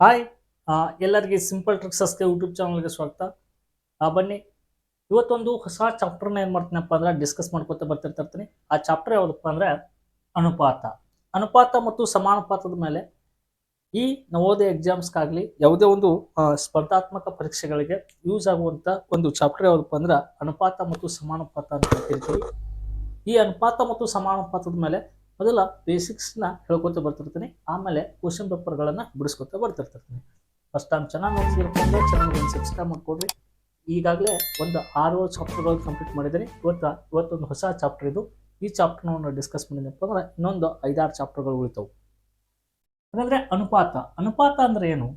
Hi ಎಲ್ಲರಿಗೆ simple ಟ್ರಿಕ್ಸಸ್ಗೆ YouTube ಚಾನಲ್ಗೆ ಸ್ವಾಗತ. ಬನ್ನಿ, ಇವತ್ತೊಂದು ಹೊಸ ಚಾಪ್ಟರ್ನ ಏನು ಮಾಡ್ತೀನಪ್ಪ ಅಂದರೆ ಡಿಸ್ಕಸ್ ಮಾಡ್ಕೊತ ಬರ್ತಿರ್ತಿರ್ತೀನಿ ಆ ಚಾಪ್ಟರ್ ಯಾವುದಪ್ಪ ಅಂದರೆ ಅನುಪಾತ. ಅನುಪಾತ ಮತ್ತು ಸಮಾನುಪಾತದ ಮೇಲೆ ಈ ನವೋದಯ ಎಕ್ಸಾಮ್ಸ್ಗಾಗಲಿ ಯಾವುದೇ ಒಂದು ಸ್ಪರ್ಧಾತ್ಮಕ ಪರೀಕ್ಷೆಗಳಿಗೆ ಯೂಸ್ ಆಗುವಂಥ ಒಂದು ಚಾಪ್ಟರ್ ಯಾವುದಪ್ಪ ಅಂದ್ರೆ ಅನುಪಾತ ಮತ್ತು ಸಮಾನುಪಾತ ಅಂತ ಹೇಳ್ತಿರ್ತೀವಿ. ಈ ಅನುಪಾತ ಮತ್ತು ಸಮಾನುಪಾತದ ಮೇಲೆ ಮೊದಲ ಬೇಸಿಕ್ಸ್ನ ಹೇಳ್ಕೊತ ಬರ್ತಿರ್ತೀನಿ. ಆಮೇಲೆ ಕ್ವಶನ್ ಪೇಪರ್ಗಳನ್ನು ಬಿಡಿಸ್ಕೊತ ಬರ್ತಿರ್ತಿರ್ತೀನಿ ಫಸ್ಟ್ ಟೈಮ್ ಚೆನ್ನಾಗಿ ನೋಡ್ತಿರ್ಕೊಂಡು ಚೆನ್ನಾಗಿ ಒಂದು ಸಬ್ಸ್ಕ್ರೈಬ್ ಮಾಡ್ಕೊಡ್ರಿ. ಈಗಾಗಲೇ ಒಂದು ಆರು ಚಾಪ್ಟರ್ಗಳು ಕಂಪ್ಲೀಟ್ ಮಾಡಿದ್ದೀನಿ. ಇವತ್ತು ಇವತ್ತೊಂದು ಹೊಸ ಚಾಪ್ಟರ್ ಇದು. ಈ ಚಾಪ್ಟರ್ನ ಡಿಸ್ಕಸ್ ಮಾಡಿದಪ್ಪ ಅಂದ್ರೆ ಇನ್ನೊಂದು ಐದಾರು ಚಾಪ್ಟರ್ಗಳು ಉಳಿತಾವು. ಅದಾದರೆ ಅನುಪಾತ. ಅನುಪಾತ ಅಂದರೆ ಏನು?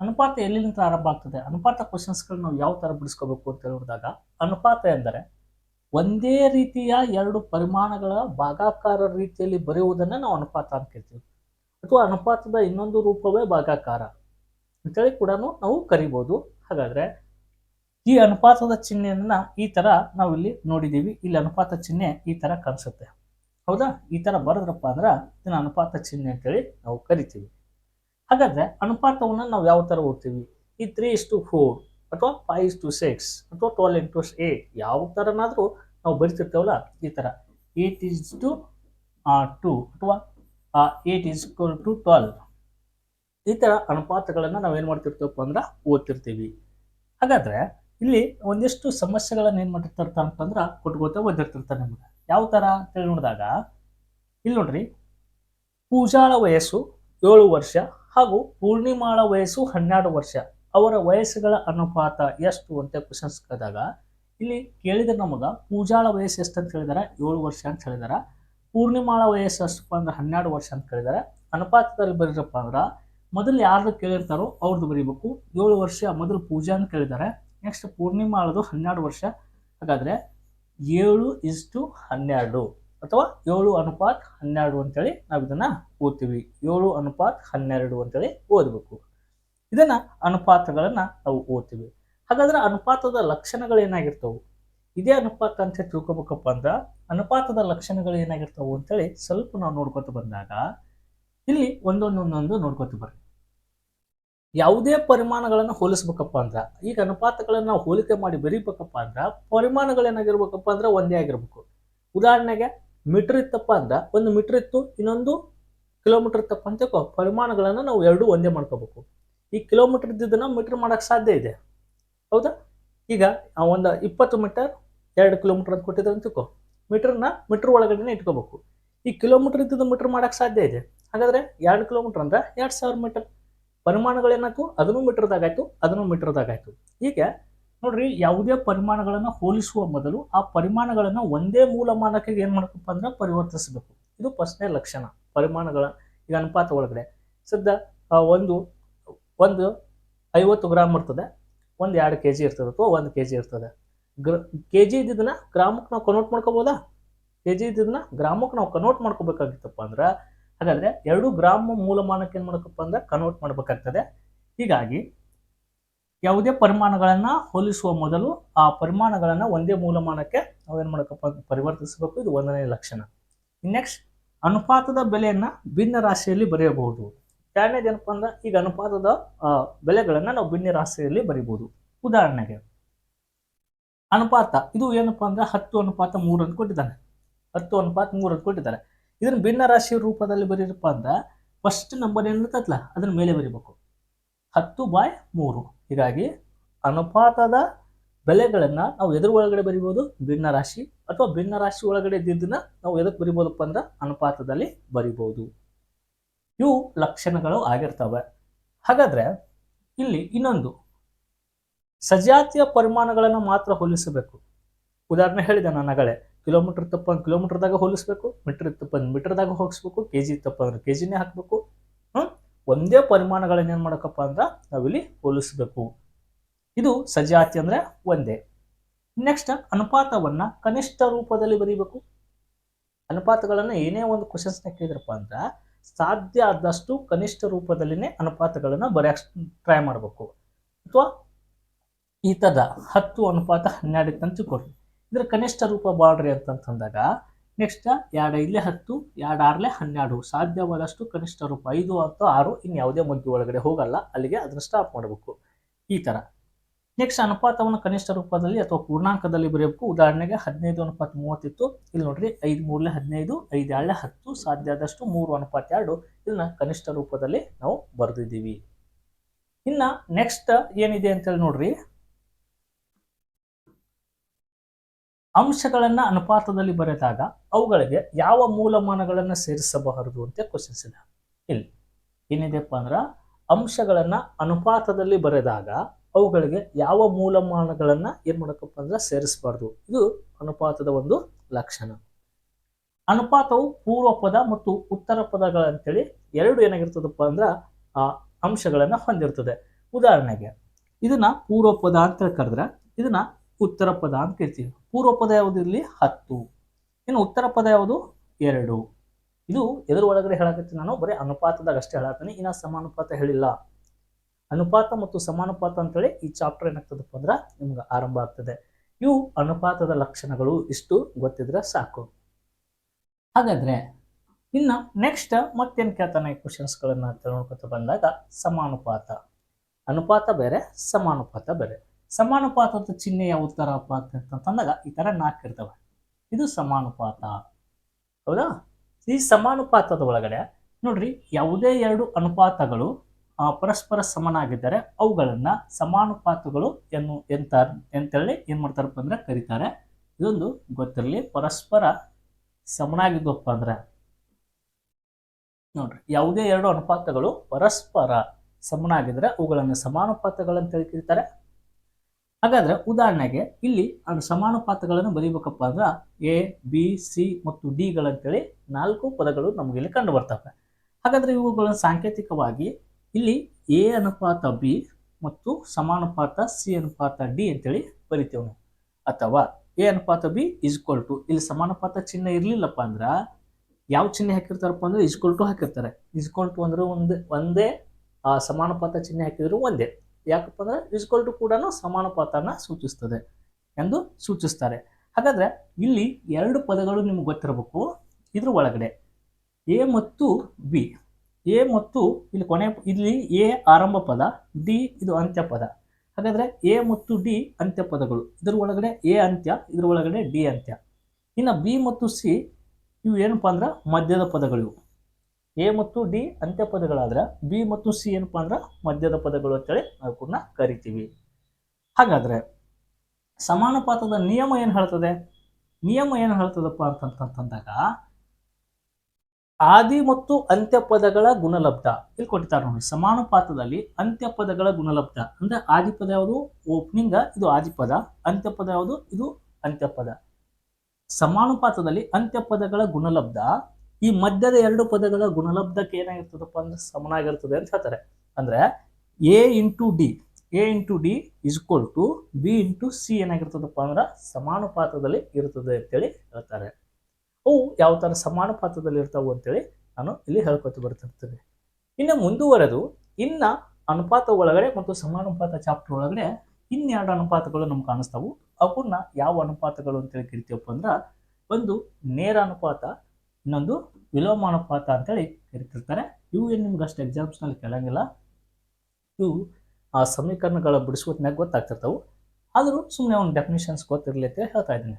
ಅನುಪಾತ ಎಲ್ಲಿಂದ ಆರಂಭ ಆಗ್ತದೆ? ಅನುಪಾತ ಕ್ವಶನ್ಸ್ಗಳನ್ನ ನಾವು ಯಾವ ಥರ ಬಿಡಿಸ್ಕೋಬೇಕು ಅಂತ ಹೇಳಿದಾಗ, ಅನುಪಾತ ಎಂದರೆ ಒಂದೇ ರೀತಿಯ ಎರಡು ಪರಿಮಾಣಗಳ ಭಾಗಾಕಾರ ರೀತಿಯಲ್ಲಿ ಬರೆಯುವುದನ್ನು ನಾವು ಅನುಪಾತ ಅಂತ ಕರಿತೀವಿ. ಅಥವಾ ಅನುಪಾತದ ಇನ್ನೊಂದು ರೂಪವೇ ಭಾಗಾಕಾರ. ಅಂತೇಳಿ ಕೂಡ ನಾವು ಕರಿಬೋದು. ಹಾಗಾದ್ರೆ ಈ ಅನುಪಾತದ ಚಿಹ್ನೆಯನ್ನ ಈ ತರ ನಾವು ಇಲ್ಲಿ ನೋಡಿದೀವಿ. ಇಲ್ಲಿ ಅನುಪಾತ ಚಿಹ್ನೆ ಈ ತರ ಕಾಣಿಸುತ್ತೆ. ಹೌದಾ? ಈ ತರ ಬರೆದ್ರಪ್ಪ ಅಂದ್ರೆ ಇದನ್ನ ಅನುಪಾತ ಚಿಹ್ನೆ ಅಂತೇಳಿ ನಾವು ಕರಿತೀವಿ. ಹಾಗಾದ್ರೆ ಅನುಪಾತವನ್ನ ನಾವು ಯಾವ ತರ ಓದ್ತೀವಿ? ಈ ತ್ರೀ ಇಷ್ಟು ಫೋರ್. ಅಥವಾ ಫೈವ್ ಇಸ್ ಟು ಸಿಕ್ಸ್ ಅಥವಾ ಟ್ವೆಲ್ ಇಂಟು ಏಟ್ ಯಾವ ಥರನಾದರೂ ನಾವು ಬರಿತಿರ್ತೇವಲ್ಲ ಈ ಥರ ಏಟ್ ಈಸ್ ಟು ಟು ಅಥವಾ ಏಟ್ ಈಸ್ ಟು ಟ್ವೆಲ್ ಈ ಥರ ಅನುಪಾತಗಳನ್ನು ನಾವೇನು ಮಾಡ್ತಿರ್ತೇವಪ್ಪ ಅಂದ್ರೆ ಓದ್ತಿರ್ತೀವಿ. ಹಾಗಾದ್ರೆ ಇಲ್ಲಿ ಒಂದಿಷ್ಟು ಸಮಸ್ಯೆಗಳನ್ನು ಏನು ಮಾಡಿರ್ತಾರೆ ಅಂತಂದ್ರೆ ಕೊಟ್ಕೋತ ಓದಿರ್ತಿರ್ತಾರೆ ನಿಮ್ಗೆ. ಯಾವ ಥರ ಅಂತೇಳಿ ನೋಡಿದಾಗ, ಇಲ್ಲಿ ನೋಡ್ರಿ. ಪೂಜಾಳ ವಯಸ್ಸು ಏಳು ವರ್ಷ ಹಾಗೂ ಪೂರ್ಣಿಮಾಳ ವಯಸ್ಸು ಹನ್ನೆರಡು ವರ್ಷ. ಅವರ ವಯಸ್ಸುಗಳ ಅನುಪಾತ ಎಷ್ಟು ಅಂತ ಕ್ವಶನ್ಸ್ ಕೇಳಿದಾಗ, ಇಲ್ಲಿ ಕೇಳಿದ್ರೆ ನಮಗೆ ಪೂಜಾಳ ವಯಸ್ಸು ಎಷ್ಟು ಅಂತ ಹೇಳಿದಾರೆ ಏಳು ವರ್ಷ ಅಂತ ಹೇಳಿದಾರೆ. ಪೂರ್ಣಿಮಾಳ ವಯಸ್ಸು ಅಷ್ಟಪ್ಪ ಅಂದ್ರೆ ಹನ್ನೆರಡು ವರ್ಷ ಅಂತ ಕೇಳಿದಾರೆ. ಅನುಪಾತದಲ್ಲಿ ಬರೀರಪ್ಪ ಅಂದ್ರೆ, ಮೊದಲು ಯಾರ್ದು ಕೇಳಿರ್ತಾರೋ ಅವ್ರದ್ದು ಬರೀಬೇಕು. ಏಳು ವರ್ಷ ಮೊದಲು ಪೂಜಾ ಅಂತ ಕೇಳಿದಾರೆ. ನೆಕ್ಸ್ಟ್ ಪೂರ್ಣಿಮಾಳದು ಹನ್ನೆರಡು ವರ್ಷ. ಹಾಗಾದ್ರೆ ಏಳು ಇಷ್ಟು ಹನ್ನೆರಡು ಅಥವಾ ಏಳು ಅನುಪಾತ್ ಹನ್ನೆರಡು ಅಂತೇಳಿ ನಾವು ಇದನ್ನ ಓದ್ತೀವಿ. ಏಳು ಅನುಪಾತ್ ಹನ್ನೆರಡು ಅಂತೇಳಿ ಓದಬೇಕು. ಇದನ್ನ ಅನುಪಾತಗಳನ್ನ ನಾವು ಓದ್ತೀವಿ. ಹಾಗಾದ್ರೆ ಅನುಪಾತದ ಲಕ್ಷಣಗಳು ಏನಾಗಿರ್ತವು? ಇದೇ ಅನುಪಾತ ಅಂತ ತಿಳ್ಕೊಬೇಕಪ್ಪ ಅಂದ್ರೆ ಅನುಪಾತದ ಲಕ್ಷಣಗಳು ಏನಾಗಿರ್ತವು ಅಂತೇಳಿ ಸ್ವಲ್ಪ ನಾವು ನೋಡ್ಕೊತ ಬಂದಾಗ ಇಲ್ಲಿ ಒಂದೊಂದೊಂದೊಂದು ನೋಡ್ಕೊತ ಬರ್ರಿ. ಯಾವುದೇ ಪರಿಮಾಣಗಳನ್ನು ಹೋಲಿಸ್ಬೇಕಪ್ಪ ಅಂದ್ರೆ ಈಗ ಅನುಪಾತಗಳನ್ನ ನಾವು ಹೋಲಿಕೆ ಮಾಡಿ ಬರೀಬೇಕಪ್ಪ ಅಂದ್ರೆ ಪರಿಮಾಣಗಳು ಏನಾಗಿರ್ಬೇಕಪ್ಪ ಅಂದ್ರೆ ಒಂದೇ ಆಗಿರ್ಬೇಕು. ಉದಾಹರಣೆಗೆ ಮೀಟರ್ ಇತ್ತಪ್ಪ ಅಂದ್ರೆ ಒಂದು ಮೀಟರ್ ಇತ್ತು, ಇನ್ನೊಂದು ಕಿಲೋಮೀಟರ್ ಪರಿಮಾಣಗಳನ್ನ ಪರಿಮಾಣಗಳನ್ನು ನಾವು ಎರಡೂ ಒಂದೇ ಮಾಡ್ಕೋಬೇಕು. ಈ ಕಿಲೋಮೀಟರ್ ಇದ್ದಿದ್ದನ್ನು ಮೀಟರ್ ಮಾಡೋಕ್ಕೆ ಸಾಧ್ಯ ಇದೆ. ಹೌದಾ? ಈಗ ಒಂದು ಇಪ್ಪತ್ತು ಮೀಟರ್ ಎರಡು ಕಿಲೋಮೀಟರ್ ಅಂತ ಕೊಟ್ಟಿದ್ರೆ ಅಂತ ತಿಳ್ಕೊ. ಮೀಟರ್ನ ಮೀಟರ್ ಒಳಗಡೆನೆ ಇಟ್ಕೋಬೇಕು. ಈ ಕಿಲೋಮೀಟರ್ ಇದ್ದಿದ್ದು ಮೀಟರ್ ಮಾಡೋಕ್ಕೆ ಸಾಧ್ಯ ಇದೆ. ಹಾಗಾದ್ರೆ ಎರಡು ಕಿಲೋಮೀಟರ್ ಅಂದರೆ ಎರಡು ಸಾವಿರ ಮೀಟರ್ ಪರಿಮಾಣಗಳೇನಾಯ್ತು ಅದನ್ನು ಮೀಟರ್ದಾಗಾಯ್ತು ಅದನ್ನು ಮೀಟರ್ದಾಗಾಯ್ತು ಹೀಗೆ ನೋಡ್ರಿ, ಯಾವುದೇ ಪರಿಮಾಣಗಳನ್ನು ಹೋಲಿಸುವ ಮೊದಲು ಆ ಪರಿಮಾಣಗಳನ್ನು ಒಂದೇ ಮೂಲಮಾನಕ್ಕೆ ಏನು ಮಾಡಬೇಕಪ್ಪ ಅಂದ್ರೆ ಪರಿವರ್ತಿಸಬೇಕು. ಇದು ಫಸ್ಟ್ನೇ ಲಕ್ಷಣ. ಪರಿಮಾಣಗಳ ಈಗ ಅನುಪಾತ ಒಳಗಡೆ. ಸದ್ಯ ಒಂದು ಒಂದು ಐವತ್ತು ಗ್ರಾಮ್ ಇರ್ತದೆ, ಒಂದು ಎರಡು ಕೆ ಜಿ ಇರ್ತದೆ ಅಥವಾ ಒಂದು ಕೆ ಜಿ ಇರ್ತದೆ. ಗ್ರ ಕೆ ಜಿ ಇದ್ದಿದ್ದನ್ನ ಗ್ರಾಮಕ್ಕೆ ನಾವು ಕನ್ವರ್ಟ್ ಮಾಡ್ಕೋಬೋದಾ? ಕೆ ಜಿ ಇದ್ದಿದ್ದನ್ನ ಗ್ರಾಮಕ್ಕೆ ನಾವು ಕನ್ವರ್ಟ್ ಮಾಡ್ಕೋಬೇಕಾಗಿತ್ತಪ್ಪ ಅಂದ್ರೆ, ಹಾಗಾದ್ರೆ ಎರಡು ಗ್ರಾಮ ಮೂಲಮಾನಕ್ಕೆ ಏನು ಮಾಡಕಪ್ಪ ಅಂದ್ರೆ ಕನ್ವರ್ಟ್ ಮಾಡ್ಬೇಕಾಗ್ತದೆ. ಹೀಗಾಗಿ ಯಾವುದೇ ಪರಿಮಾಣಗಳನ್ನ ಹೋಲಿಸುವ ಮೊದಲು ಆ ಪರಿಮಾಣಗಳನ್ನ ಒಂದೇ ಮೂಲಮಾನಕ್ಕೆ ನಾವು ಮಾಡಬೇಕಪ್ಪ ಮಾಡಕಪ್ಪ ಪರಿವರ್ತಿಸಬೇಕು. ಇದು ಒಂದನೇ ಲಕ್ಷಣ. ನೆಕ್ಸ್ಟ್ ಅನುಪಾತದ ಬೆಲೆಯನ್ನ ಭಿನ್ನ ರಾಶಿಯಲ್ಲಿ ಬರೆಯಬಹುದು. ಎರಡನೇದು ಏನಪ್ಪ ಅಂದ್ರೆ ಈಗ ಅನುಪಾತದ ಬೆಲೆಗಳನ್ನು ನಾವು ಭಿನ್ನ ರಾಶಿಯಲ್ಲಿ ಬರೀಬಹುದು ಉದಾಹರಣೆಗೆ, ಅನುಪಾತ, ಇದು ಏನಪ್ಪ ಅಂದ್ರೆ ಹತ್ತು ಅನುಪಾತ ಮೂರು ಅಂತ ಕೊಟ್ಟಿದ್ದಾನೆ. ಹತ್ತು ಅನುಪಾತ ಮೂರು ಅಂತ ಕೊಟ್ಟಿದ್ದಾರೆ. ಇದನ್ನ ಭಿನ್ನ ರಾಶಿ ರೂಪದಲ್ಲಿ ಬರೀರಪ್ಪ ಅಂದ್ರೆ ಫಸ್ಟ್ ನಂಬರ್ ಏನಿರ್ತೈತಲ್ಲ ಅದನ್ನ ಮೇಲೆ ಬರೀಬೇಕು. ಹತ್ತು ಬಾಯ್ ಮೂರು. ಹೀಗಾಗಿ ಅನುಪಾತದ ಬೆಲೆಗಳನ್ನ ನಾವು ಎದುರು ಒಳಗಡೆ ಬರಿಬೋದು ಭಿನ್ನ ರಾಶಿ ಅಥವಾ ಭಿನ್ನ ರಾಶಿ ಒಳಗಡೆ ಇದ್ದಿದ್ದನ್ನ ನಾವು ಎದಕ್ಕೆ ಬರಿಬೋದಪ್ಪ ಅಂದ್ರೆ ಅನುಪಾತದಲ್ಲಿ ಬರಿಬೋದು. ಇವು ಲಕ್ಷಣಗಳು ಆಗಿರ್ತವೆ. ಹಾಗಾದ್ರೆ ಇಲ್ಲಿ ಇನ್ನೊಂದು. ಸಜಾತಿಯ ಪರಿಮಾಣಗಳನ್ನು ಮಾತ್ರ ಹೋಲಿಸಬೇಕು. ಉದಾಹರಣೆ ಹೇಳಿದೆ ನಾನು ಆಗಲೇ ಕಿಲೋಮೀಟರ್ ತಪ್ಪ ಕಿಲೋಮೀಟರ್ದಾಗ ಹೋಲಿಸ್ಬೇಕು, ಮೀಟರ್ ತಪ್ಪ ಮೀಟರ್ದಾಗ ಹೋಗಿಸ್ಬೇಕು ಕೆ ಜಿ ತಪ್ಪ ಅಂದ್ರೆ ಕೆ ಜಿನೇ ಹಾಕಬೇಕು. ಹ್ಮ್? ಒಂದೇ ಪರಿಮಾಣಗಳನ್ನ ಏನು ಮಾಡಕಪ್ಪ ಅಂದ್ರೆ ನಾವಿಲ್ಲಿ ಹೋಲಿಸ್ಬೇಕು. ಇದು ಸಜಾತಿ ಅಂದ್ರೆ ಒಂದೇ. ನೆಕ್ಸ್ಟ್ ಅನುಪಾತವನ್ನ ಕನಿಷ್ಠ ರೂಪದಲ್ಲಿ ಬರೀಬೇಕು. ಅನುಪಾತಗಳನ್ನ ಏನೇ ಒಂದು ಕ್ವಶನ್ಸ್ನ ಕೇಳಿದ್ರಪ್ಪ ಅಂದ್ರೆ ಸಾಧ್ಯ ಆದಷ್ಟು ಕನಿಷ್ಠ ರೂಪದಲ್ಲಿನೇ ಅನುಪಾತಗಳನ್ನು ಬರೆಯಕ್ಕೆ ಟ್ರೈ ಮಾಡಬೇಕು. ಅಥವಾ ಈ ಥರದ ಹತ್ತು ಅನುಪಾತ ಹನ್ನೆರಡು ಅಂತ ತಿಳ್ಕೊಡ್ರಿ ಇದ್ರ ಕನಿಷ್ಠ ರೂಪ ಬಾಳ್ರಿ ಅಂತಂತಂದಾಗ ನೆಕ್ಸ್ಟ್ ಎರಡು ಇಲ್ಲೇ ಹತ್ತು, ಎರಡು ಆರ್ಲೆ ಹನ್ನೆರಡು. ಸಾಧ್ಯವಾದಷ್ಟು ಕನಿಷ್ಠ ರೂಪ ಐದು ಅಥವಾ ಆರು ಇನ್ನು ಯಾವುದೇ ಮಧ್ಯ ಒಳಗಡೆ ಹೋಗಲ್ಲ, ಅಲ್ಲಿಗೆ ಅದನ್ನು ಸ್ಟಾಪ್ ಮಾಡಬೇಕು. ಈ ಥರ ನೆಕ್ಸ್ಟ್ ಅನುಪಾತವನ್ನು ಕನಿಷ್ಠ ರೂಪದಲ್ಲಿ ಅಥವಾ ಪೂರ್ಣಾಂಕದಲ್ಲಿ ಬರೆಯಬೇಕು. ಉದಾಹರಣೆಗೆ ಹದಿನೈದು ಅನುಪಾತ ಮೂವತ್ತಿತ್ತು. ಇಲ್ಲಿ ನೋಡ್ರಿ, ಐದು ಮೂರಲೆ ಹದಿನೈದು, ಐದು ಎರಡಲೆ ಹತ್ತು, ಸಾಧ್ಯ ಆದಷ್ಟು ಮೂರು ಅನುಪಾತ ಎರಡು. ಇದನ್ನ ಕನಿಷ್ಠ ರೂಪದಲ್ಲಿ ನಾವು ಬರೆದಿದ್ದೀವಿ. ಇನ್ನ ನೆಕ್ಸ್ಟ್ ಏನಿದೆ ಅಂತೇಳಿ ನೋಡ್ರಿ. ಅಂಶಗಳನ್ನ ಅನುಪಾತದಲ್ಲಿ ಬರೆದಾಗ ಅವುಗಳಿಗೆ ಯಾವ ಮೂಲಮಾನಗಳನ್ನ ಸೇರಿಸಬಾರದು ಅಂತ ಕ್ವಶನ್ಸ್ ಇದೆ. ಇಲ್ಲಿ ಏನಿದೆಪ್ಪ ಅಂದ್ರ, ಅಂಶಗಳನ್ನ ಅನುಪಾತದಲ್ಲಿ ಬರೆದಾಗ ಅವುಗಳಿಗೆ ಯಾವ ಮೂಲಮಾನಗಳನ್ನು ಏನು ಮಾಡಬೇಕಪ್ಪ ಅಂದ್ರೆ ಸೇರಿಸಬಾರ್ದು. ಇದು ಅನುಪಾತದ ಒಂದು ಲಕ್ಷಣ. ಅನುಪಾತವು ಪೂರ್ವ ಪದ ಮತ್ತು ಉತ್ತರ ಪದಗಳಂತೇಳಿ ಎರಡು ಏನಾಗಿರ್ತದಪ್ಪ ಅಂದ್ರೆ ಆ ಅಂಶಗಳನ್ನು ಹೊಂದಿರ್ತದೆ. ಉದಾಹರಣೆಗೆ ಇದನ್ನ ಪೂರ್ವ ಪದ ಅಂತ ಕರೆದ್ರೆ ಇದನ್ನ ಉತ್ತರ ಪದ ಅಂತ ಕರಿತೀವಿ. ಪೂರ್ವ ಪದ ಯಾವುದು ಇಲ್ಲಿ ಹತ್ತು. ಇನ್ನು ಉತ್ತರ ಪದ ಯಾವುದು? ಎರಡು. ಇದು ಎದುರು ಒಳಗಡೆ ಹೇಳಕತ್ತೀನಿ ನಾನು, ಬರೀ ಅನುಪಾತದಾಗ ಅಷ್ಟೇ ಹೇಳತ್ತೀನಿ ಇನ್ನ ಸಮಾನುಪಾತ ಹೇಳಿಲ್ಲ. ಅನುಪಾತ ಮತ್ತು ಸಮಾನುಪಾತ ಅಂತೇಳಿ ಈ ಚಾಪ್ಟರ್ ಏನಾಗ್ತದಪ್ಪ ಅಂದ್ರೆ ನಿಮ್ಗೆ ಆರಂಭ ಆಗ್ತದೆ. ಇವು ಅನುಪಾತದ ಲಕ್ಷಣಗಳು. ಇಷ್ಟು ಗೊತ್ತಿದ್ರೆ ಸಾಕು. ಹಾಗಾದ್ರೆ ಇನ್ನು ನೆಕ್ಸ್ಟ್ ಮತ್ತೇನ್ ಕೇಳ್ತಾನೆ ಈ ಕ್ವಶನ್ಸ್ಗಳನ್ನ ಬಂದಾಗ ಸಮಾನುಪಾತ. ಅನುಪಾತ ಬೇರೆ, ಸಮಾನುಪಾತ ಬೇರೆ. ಸಮಾನುಪಾತದ ಚಿಹ್ನೆ ಯಾವ ಅಪಾತ ಅಂತಂದಾಗ ಈ ತರ ನಾಲ್ಕು ಇರ್ತವೆ. ಇದು ಸಮಾನುಪಾತ. ಹೌದಾ? ಈ ಸಮಾನುಪಾತದ ಒಳಗಡೆ ನೋಡ್ರಿ, ಯಾವುದೇ ಎರಡು ಅನುಪಾತಗಳು ಪರಸ್ಪರ ಸಮನಾಗಿದ್ದರೆ ಅವುಗಳನ್ನ ಸಮಾನುಪಾತಗಳು ಎನ್ನು ಎಂತ ಅಂತೇಳಿ ಏನ್ ಮಾಡ್ತಾರಪ್ಪ ಅಂದ್ರೆ ಕರೀತಾರೆ. ಇದೊಂದು ಗೊತ್ತಿರಲಿ, ಪರಸ್ಪರ ಸಮನಾಗಿದ್ವಪ್ಪ ಅಂದ್ರೆ. ನೋಡ್ರಿ, ಯಾವುದೇ ಎರಡು ಅನುಪಾತಗಳು ಪರಸ್ಪರ ಸಮನಾಗಿದ್ರೆ ಅವುಗಳನ್ನು ಸಮಾನುಪಾತಗಳಂತೇಳಿ ಕರೀತಾರೆ. ಹಾಗಾದ್ರೆ ಉದಾಹರಣೆಗೆ ಇಲ್ಲಿ ಸಮಾನುಪಾತಗಳನ್ನು ಬರೀಬೇಕಪ್ಪ ಅಂದ್ರೆ ಎ, ಬಿ, ಸಿ ಮತ್ತು ಡಿಗಳಂತೇಳಿ ನಾಲ್ಕು ಪದಗಳು ನಮಗೆ ಇಲ್ಲಿ ಕಂಡು ಬರ್ತವೆ. ಹಾಗಾದ್ರೆ ಇವುಗಳನ್ನು ಸಾಂಕೇತಿಕವಾಗಿ ಇಲ್ಲಿ ಎ ಅನುಪಾತ ಬಿ ಮತ್ತು ಸಮಾನುಪಾತ ಸಿ ಅನುಪಾತ ಡಿ ಅಂತೇಳಿ ಬರಿತೇವೆ ನಾವು. ಅಥವಾ ಎ ಅನುಪಾತ ಬಿ ಇಸ್ಕೊಲ್ ಟು ಇಲ್ಲಿ ಸಮಾನುಪಾತ ಚಿಹ್ನೆ ಇರಲಿಲ್ಲಪ್ಪ ಅಂದ್ರೆ ಯಾವ ಚಿಹ್ನೆ ಹಾಕಿರ್ತಾರಪ್ಪ ಅಂದ್ರೆ ಇಸ್ಕೊಲ್ ಟು ಹಾಕಿರ್ತಾರೆ. ಇಸ್ಕೊಲ್ ಟು ಅಂದ್ರೆ ಒಂದೇ ಒಂದೇ ಸಮಾನುಪಾತ ಚಿಹ್ನೆ ಹಾಕಿದ್ರು ಒಂದೇ. ಯಾಕಪ್ಪ ಅಂದ್ರೆ ಇಸ್ಕೊಲ್ ಟು ಕೂಡ ಸಮಾನುಪಾತನ ಸೂಚಿಸ್ತದೆ ಎಂದು ಸೂಚಿಸ್ತಾರೆ. ಹಾಗಾದ್ರೆ ಇಲ್ಲಿ ಎರಡು ಪದಗಳು ನಿಮ್ಗೆ ಗೊತ್ತಿರಬೇಕು. ಇದ್ರ ಒಳಗಡೆ ಎ ಮತ್ತು ಬಿ ಎ ಮತ್ತು ಇಲ್ಲಿ ಕೊನೆ ಇಲ್ಲಿ ಎ ಆರಂಭ ಪದ ಡಿ ಇದು ಅಂತ್ಯ ಪದ. ಹಾಗಾದ್ರೆ ಎ ಮತ್ತು ಡಿ ಅಂತ್ಯ ಪದಗಳು. ಇದ್ರ ಒಳಗಡೆ ಎ ಅಂತ್ಯ, ಇದ್ರ ಒಳಗಡೆ ಡಿ ಅಂತ್ಯ. ಇನ್ನು ಬಿ ಮತ್ತು ಸಿ ಇವು ಏನಪ್ಪ ಅಂದ್ರೆ ಮಧ್ಯದ ಪದಗಳು ಎ ಮತ್ತು ಡಿ ಅಂತ್ಯ ಪದಗಳಾದ್ರೆ ಬಿ ಮತ್ತು ಸಿ ಏನಪ್ಪ ಅಂದ್ರೆ ಮಧ್ಯದ ಪದಗಳು ಅಂತೇಳಿ ನಾವು ಕೂಡ ಕರಿತೀವಿ. ಹಾಗಾದ್ರೆ ಸಮಾನುಪಾತದ ನಿಯಮ ಏನು ಹೇಳ್ತದೆ? ನಿಯಮ ಏನು ಹೇಳ್ತದಪ್ಪ ಅಂತಂತಂದಾಗ ಆದಿ ಮತ್ತು ಅಂತ್ಯ ಪದಗಳ ಗುಣಲಬ್ಧ. ಇಲ್ಲಿ ಕೊಟ್ಟಿದ್ದಾರೆ ನೋಡಿ, ಸಮಾನುಪಾತದಲ್ಲಿ ಅಂತ್ಯ ಪದಗಳ ಗುಣಲಬ್ಧ. ಅಂದ್ರೆ ಆದಿಪದ ಯಾವುದು? ಓಪನಿಂಗ್ ಇದು ಆದಿಪದ. ಅಂತ್ಯ ಪದ ಯಾವುದು? ಇದು ಅಂತ್ಯ ಪದ ಸಮಾನುಪಾತದಲ್ಲಿ ಅಂತ್ಯ ಪದಗಳ ಗುಣಲಬ್ಧ. ಈ ಮಧ್ಯದ ಎರಡು ಪದಗಳ ಗುಣಲಬ್ಧಕ್ಕೆ ಏನಾಗಿರ್ತದಪ್ಪ ಅಂದ್ರೆ ಸಮನಾಗಿರ್ತದೆ ಅಂತ ಹೇಳ್ತಾರೆ. ಅಂದ್ರೆ A into D A into D equal to B into C ಏನಾಗಿರ್ತದಪ್ಪ ಅಂದ್ರೆ ಸಮಾನುಪಾತದಲ್ಲಿ ಇರ್ತದೆ ಅಂತೇಳಿ ಹೇಳ್ತಾರೆ. ಅವು ಯಾವ ಥರ ಸಮಾನುಪಾತದಲ್ಲಿ ಇರ್ತಾವು ಅಂತೇಳಿ ನಾನು ಇಲ್ಲಿ ಹೇಳ್ಕೊತ ಬರ್ತಿರ್ತೇನೆ. ಇನ್ನು ಮುಂದುವರೆದು, ಇನ್ನು ಅನುಪಾತ ಒಳಗಡೆ ಮತ್ತು ಸಮಾನುಪಾತ ಚಾಪ್ಟರ್ ಒಳಗಡೆ ಇನ್ನೆರಡು ಅನುಪಾತಗಳು ನಮ್ಗೆ ಕಾಣಿಸ್ತಾವು. ಅವನ್ನ ಯಾವ ಅನುಪಾತಗಳು ಅಂತೇಳಿ ಕರಿತೀವಪ್ಪ ಅಂದ್ರೆ, ಒಂದು ನೇರ ಅನುಪಾತ, ಇನ್ನೊಂದು ವಿಲೋಮ ಅನುಪಾತ ಅಂತೇಳಿ ಕರಿತಿರ್ತಾರೆ. ಇವು ಏನು ನಿಮ್ಗೆ ಅಷ್ಟು ಎಕ್ಸಾಮ್ಸ್ನಲ್ಲಿ ಕೇಳೋಂಗಿಲ್ಲ. ಇವು ಆ ಸಮೀಕರಣಗಳ ಬಿಡಿಸೋದ್ನಾಗ ಗೊತ್ತಾಗ್ತಿರ್ತಾವು. ಆದರೂ ಸುಮ್ಮನೆ ಒಂದು ಡೆಫಿನಿಷನ್ಸ್ ಗೊತ್ತಿರಲಿ ಅಂತ ಹೇಳ್ತಾ ಇದ್ದೀನಿ.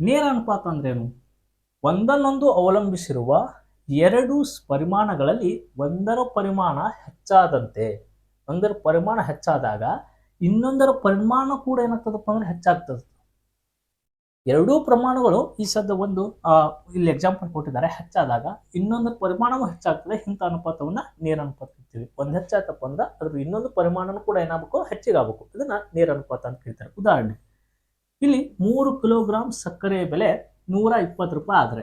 ನೇರ ಅನುಪಾತ ಅಂದ್ರೇನು? ಒಂದನ್ನೊಂದು ಅವಲಂಬಿಸಿರುವ ಎರಡು ಪರಿಮಾಣಗಳಲ್ಲಿ ಒಂದರ ಪರಿಮಾಣ ಹೆಚ್ಚಾದಂತೆ, ಒಂದರ ಪರಿಮಾಣ ಹೆಚ್ಚಾದಾಗ ಇನ್ನೊಂದರ ಪರಿಮಾಣ ಕೂಡ ಏನಾಗ್ತದಪ್ಪ ಅಂದ್ರೆ ಹೆಚ್ಚಾಗ್ತದೆ. ಎರಡೂ ಪ್ರಮಾಣಗಳು ಈ ಸದ್ದ ಒಂದು ಇಲ್ಲಿ ಎಕ್ಸಾಂಪಲ್ ಕೊಟ್ಟಿದ್ದಾರೆ. ಹೆಚ್ಚಾದಾಗ ಇನ್ನೊಂದು ಪರಿಮಾಣವೂ ಹೆಚ್ಚಾಗ್ತದೆ. ಇಂಥ ಅನುಪಾತವನ್ನ ನೇರ ಅನುಪಾತ ಅಂತೀವಿ ಒಂದು ಹೆಚ್ಚಾಯ್ತಪ್ಪ ಅಂದ್ರೆ ಅದ್ರ ಇನ್ನೊಂದು ಪರಿಮಾಣನೂ ಕೂಡ ಏನಾಗಬೇಕು? ಹೆಚ್ಚಿಗಾಗಬೇಕು. ಇದನ್ನ ನೇರ ಅನುಪಾತ ಅಂತ ಹೇಳ್ತಾರೆ ಉದಾಹರಣೆ, ಇಲ್ಲಿ ಮೂರು ಕಿಲೋಗ್ರಾಂ ಸಕ್ಕರೆ ಬೆಲೆ ನೂರ ಇಪ್ಪತ್ತು ರೂಪಾಯಿ ಆದರೆ.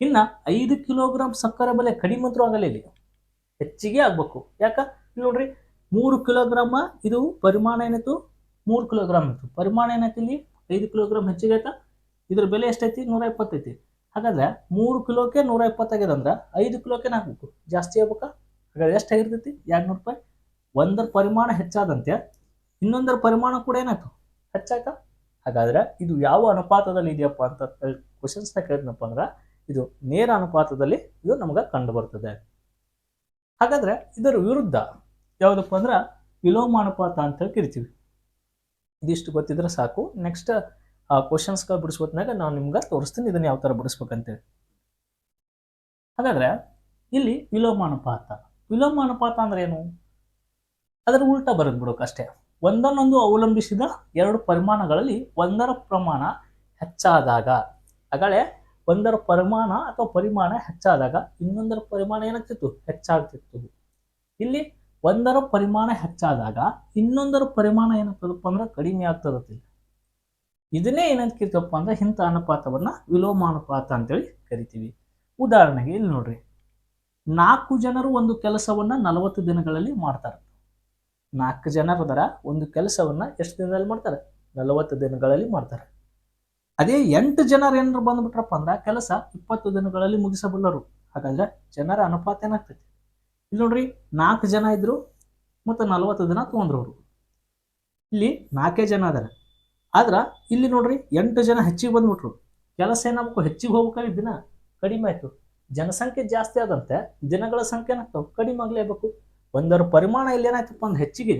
ಇನ್ನ ಐದು ಕಿಲೋಗ್ರಾಮ್ ಸಕ್ಕರೆ ಬೆಲೆ ಕಡಿಮೆ ಅಂತೂ ಆಗಲ್ಲ ಇಲ್ಲಿ. ಹೆಚ್ಚಿಗೆ ಆಗಬೇಕು. ಯಾಕ? ಇಲ್ಲಿ ನೋಡ್ರಿ, ಮೂರು ಕಿಲೋಗ್ರಾಮ ಇದು ಪರಿಮಾಣ ಏನಾಯ್ತು? ಮೂರು ಕಿಲೋಗ್ರಾಮ್ ಇತ್ತು. ಪರಿಮಾಣ ಏನಾಯ್ತು ಇಲ್ಲಿ? ಐದು ಕಿಲೋಗ್ರಾಮ್ ಹೆಚ್ಚಿಗೆ ಆಯ್ತಾ? ಇದ್ರ ಬೆಲೆ ಎಷ್ಟೈತಿ? ನೂರ ಇಪ್ಪತ್ತೈತಿ ಹಾಗಾದ್ರೆ ಮೂರು ಕಿಲೋಕ್ಕೆ ನೂರ ಇಪ್ಪತ್ತಾಗ್ಯದ ಅಂದ್ರೆ ಐದು ಕಿಲೋಕ್ಕೆ ಹಾಕ್ಬೇಕು ಜಾಸ್ತಿ ಆಗ್ಬೇಕಾ? ಹಾಗಾದ್ರೆ ಎಷ್ಟು ಆಗಿರ್ತೈತಿ? ಎರಡು ನೂರು ರೂಪಾಯಿ. ಒಂದರ ಪರಿಮಾಣ ಹೆಚ್ಚಾದಂತೆ ಇನ್ನೊಂದರ ಪರಿಮಾಣ ಕೂಡ ಏನಾಯ್ತು? ಹೆಚ್ಚಾಯ್ತಾ? ಹಾಗಾದ್ರೆ ಇದು ಯಾವ ಅನುಪಾತದಲ್ಲಿ ಇದೆಯಪ್ಪ ಅಂತ ಕ್ವಶನ್ಸ್ನ ಕೇಳಿದ್ನಪ್ಪ ಅಂದ್ರೆ ಇದು ನೇರ ಅನುಪಾತದಲ್ಲಿ ಇದು ನಮಗೆ ಕಂಡು ಬರ್ತದೆ ಹಾಗಾದ್ರೆ ಇದರ ವಿರುದ್ಧ ಯಾವುದಪ್ಪ ಅಂದ್ರೆ ವಿಲೋಮಾನುಪಾತ ಅಂತ ಹೇಳಿ ಕರಿತೀವಿ. ಇದಿಷ್ಟು ಗೊತ್ತಿದ್ರೆ ಸಾಕು. ನೆಕ್ಸ್ಟ್ ಆ ಕ್ವಶನ್ಸ್ಗಳು ಬಿಡಿಸ್ಬೋದ್ನಾಗ ನಾನು ನಿಮ್ಗೆ ತೋರಿಸ್ತೀನಿ ಇದನ್ನ ಯಾವ ಥರ ಬಿಡಿಸ್ಬೇಕಂತೇಳಿ. ಹಾಗಾದ್ರೆ ಇಲ್ಲಿ ವಿಲೋಮ ಅನುಪಾತ. ವಿಲೋಮ ಅನುಪಾತ ಅಂದ್ರೆ ಏನು ಅದರ ಉಲ್ಟಾ ಬರೆದು ಅಷ್ಟೇ. ಒಂದನ್ನೊಂದು ಅವಲಂಬಿಸಿದ ಎರಡು ಪರಿಮಾಣಗಳಲ್ಲಿ ಒಂದರ ಪ್ರಮಾಣ ಹೆಚ್ಚಾದಾಗ ಆಗಲೇ ಒಂದರ ಪರಿಮಾಣ ಅಥವಾ ಪರಿಮಾಣ ಹೆಚ್ಚಾದಾಗ ಇನ್ನೊಂದರ ಪರಿಮಾಣ ಏನಾಗ್ತಿತ್ತು? ಹೆಚ್ಚಾಗ್ತಿತ್ತು. ಇಲ್ಲಿ ಒಂದರ ಪರಿಮಾಣ ಹೆಚ್ಚಾದಾಗ ಇನ್ನೊಂದರ ಪರಿಮಾಣ ಏನಾಗ್ತದಪ್ಪ ಅಂದ್ರೆ ಕಡಿಮೆ ಆಗ್ತದತಿ. ಇದನ್ನೇ ಏನಂತ ಅಂದ್ರೆ ಇಂಥ ಅನುಪಾತವನ್ನ ವಿಲೋಮಾನುಪಾತ ಅಂತೇಳಿ ಕರಿತೀವಿ. ಉದಾಹರಣೆಗೆ ಇಲ್ಲಿ ನೋಡ್ರಿ, ನಾಲ್ಕು ಜನರು ಒಂದು ಕೆಲಸವನ್ನ ನಲವತ್ತು ದಿನಗಳಲ್ಲಿ ಮಾಡ್ತಾರೆ. ನಾಲ್ಕು ಜನರು ಒಂದು ಕೆಲಸವನ್ನ ಎಷ್ಟು ದಿನದಲ್ಲಿ ಮಾಡ್ತಾರೆ? ನಲವತ್ತು ದಿನಗಳಲ್ಲಿ ಮಾಡ್ತಾರೆ. ಅದೇ ಎಂಟು ಜನರು ಏನಾರು ಬಂದ್ಬಿಟ್ರಪ್ಪ ಅಂದ್ರೆ ಕೆಲಸ ಇಪ್ಪತ್ತು ದಿನಗಳಲ್ಲಿ ಮುಗಿಸಬಲ್ಲರು. ಹಾಗಾದ್ರೆ ಜನರ ಅನುಪಾತ ಏನಾಗ್ತೈತಿ? ಇಲ್ಲಿ ನೋಡ್ರಿ, ನಾಲ್ಕು ಜನ ಇದ್ರು ಮತ್ತು ನಲವತ್ತು ದಿನ ತೊಗೊಂಡ್ರು ಇಲ್ಲಿ ನಾಲ್ಕೇ ಜನ ಅದಾರ. ಆದ್ರೆ ಇಲ್ಲಿ ನೋಡ್ರಿ, ಎಂಟು ಜನ ಹೆಚ್ಚಿಗೆ ಬಂದ್ಬಿಟ್ರು. ಕೆಲಸ ಏನಾಗಬೇಕು? ಹೆಚ್ಚಿಗೆ ಹೋಗ್ಬೇಕಾದ್ರೆ ದಿನ ಕಡಿಮೆ ಆಯ್ತು. ಜನಸಂಖ್ಯೆ ಜಾಸ್ತಿ ಆದಂತೆ ದಿನಗಳ ಸಂಖ್ಯೆ ಏನಾಗ್ತಾವ? ಕಡಿಮೆ ಆಗ್ಲೇಬೇಕು. ಒಂದರ ಪರಿಮಾಣ ಇಲ್ಲಿ ಏನಾಯ್ತಪ್ಪ ಅಂದ್ರೆ ಹೆಚ್ಚಿಗೆ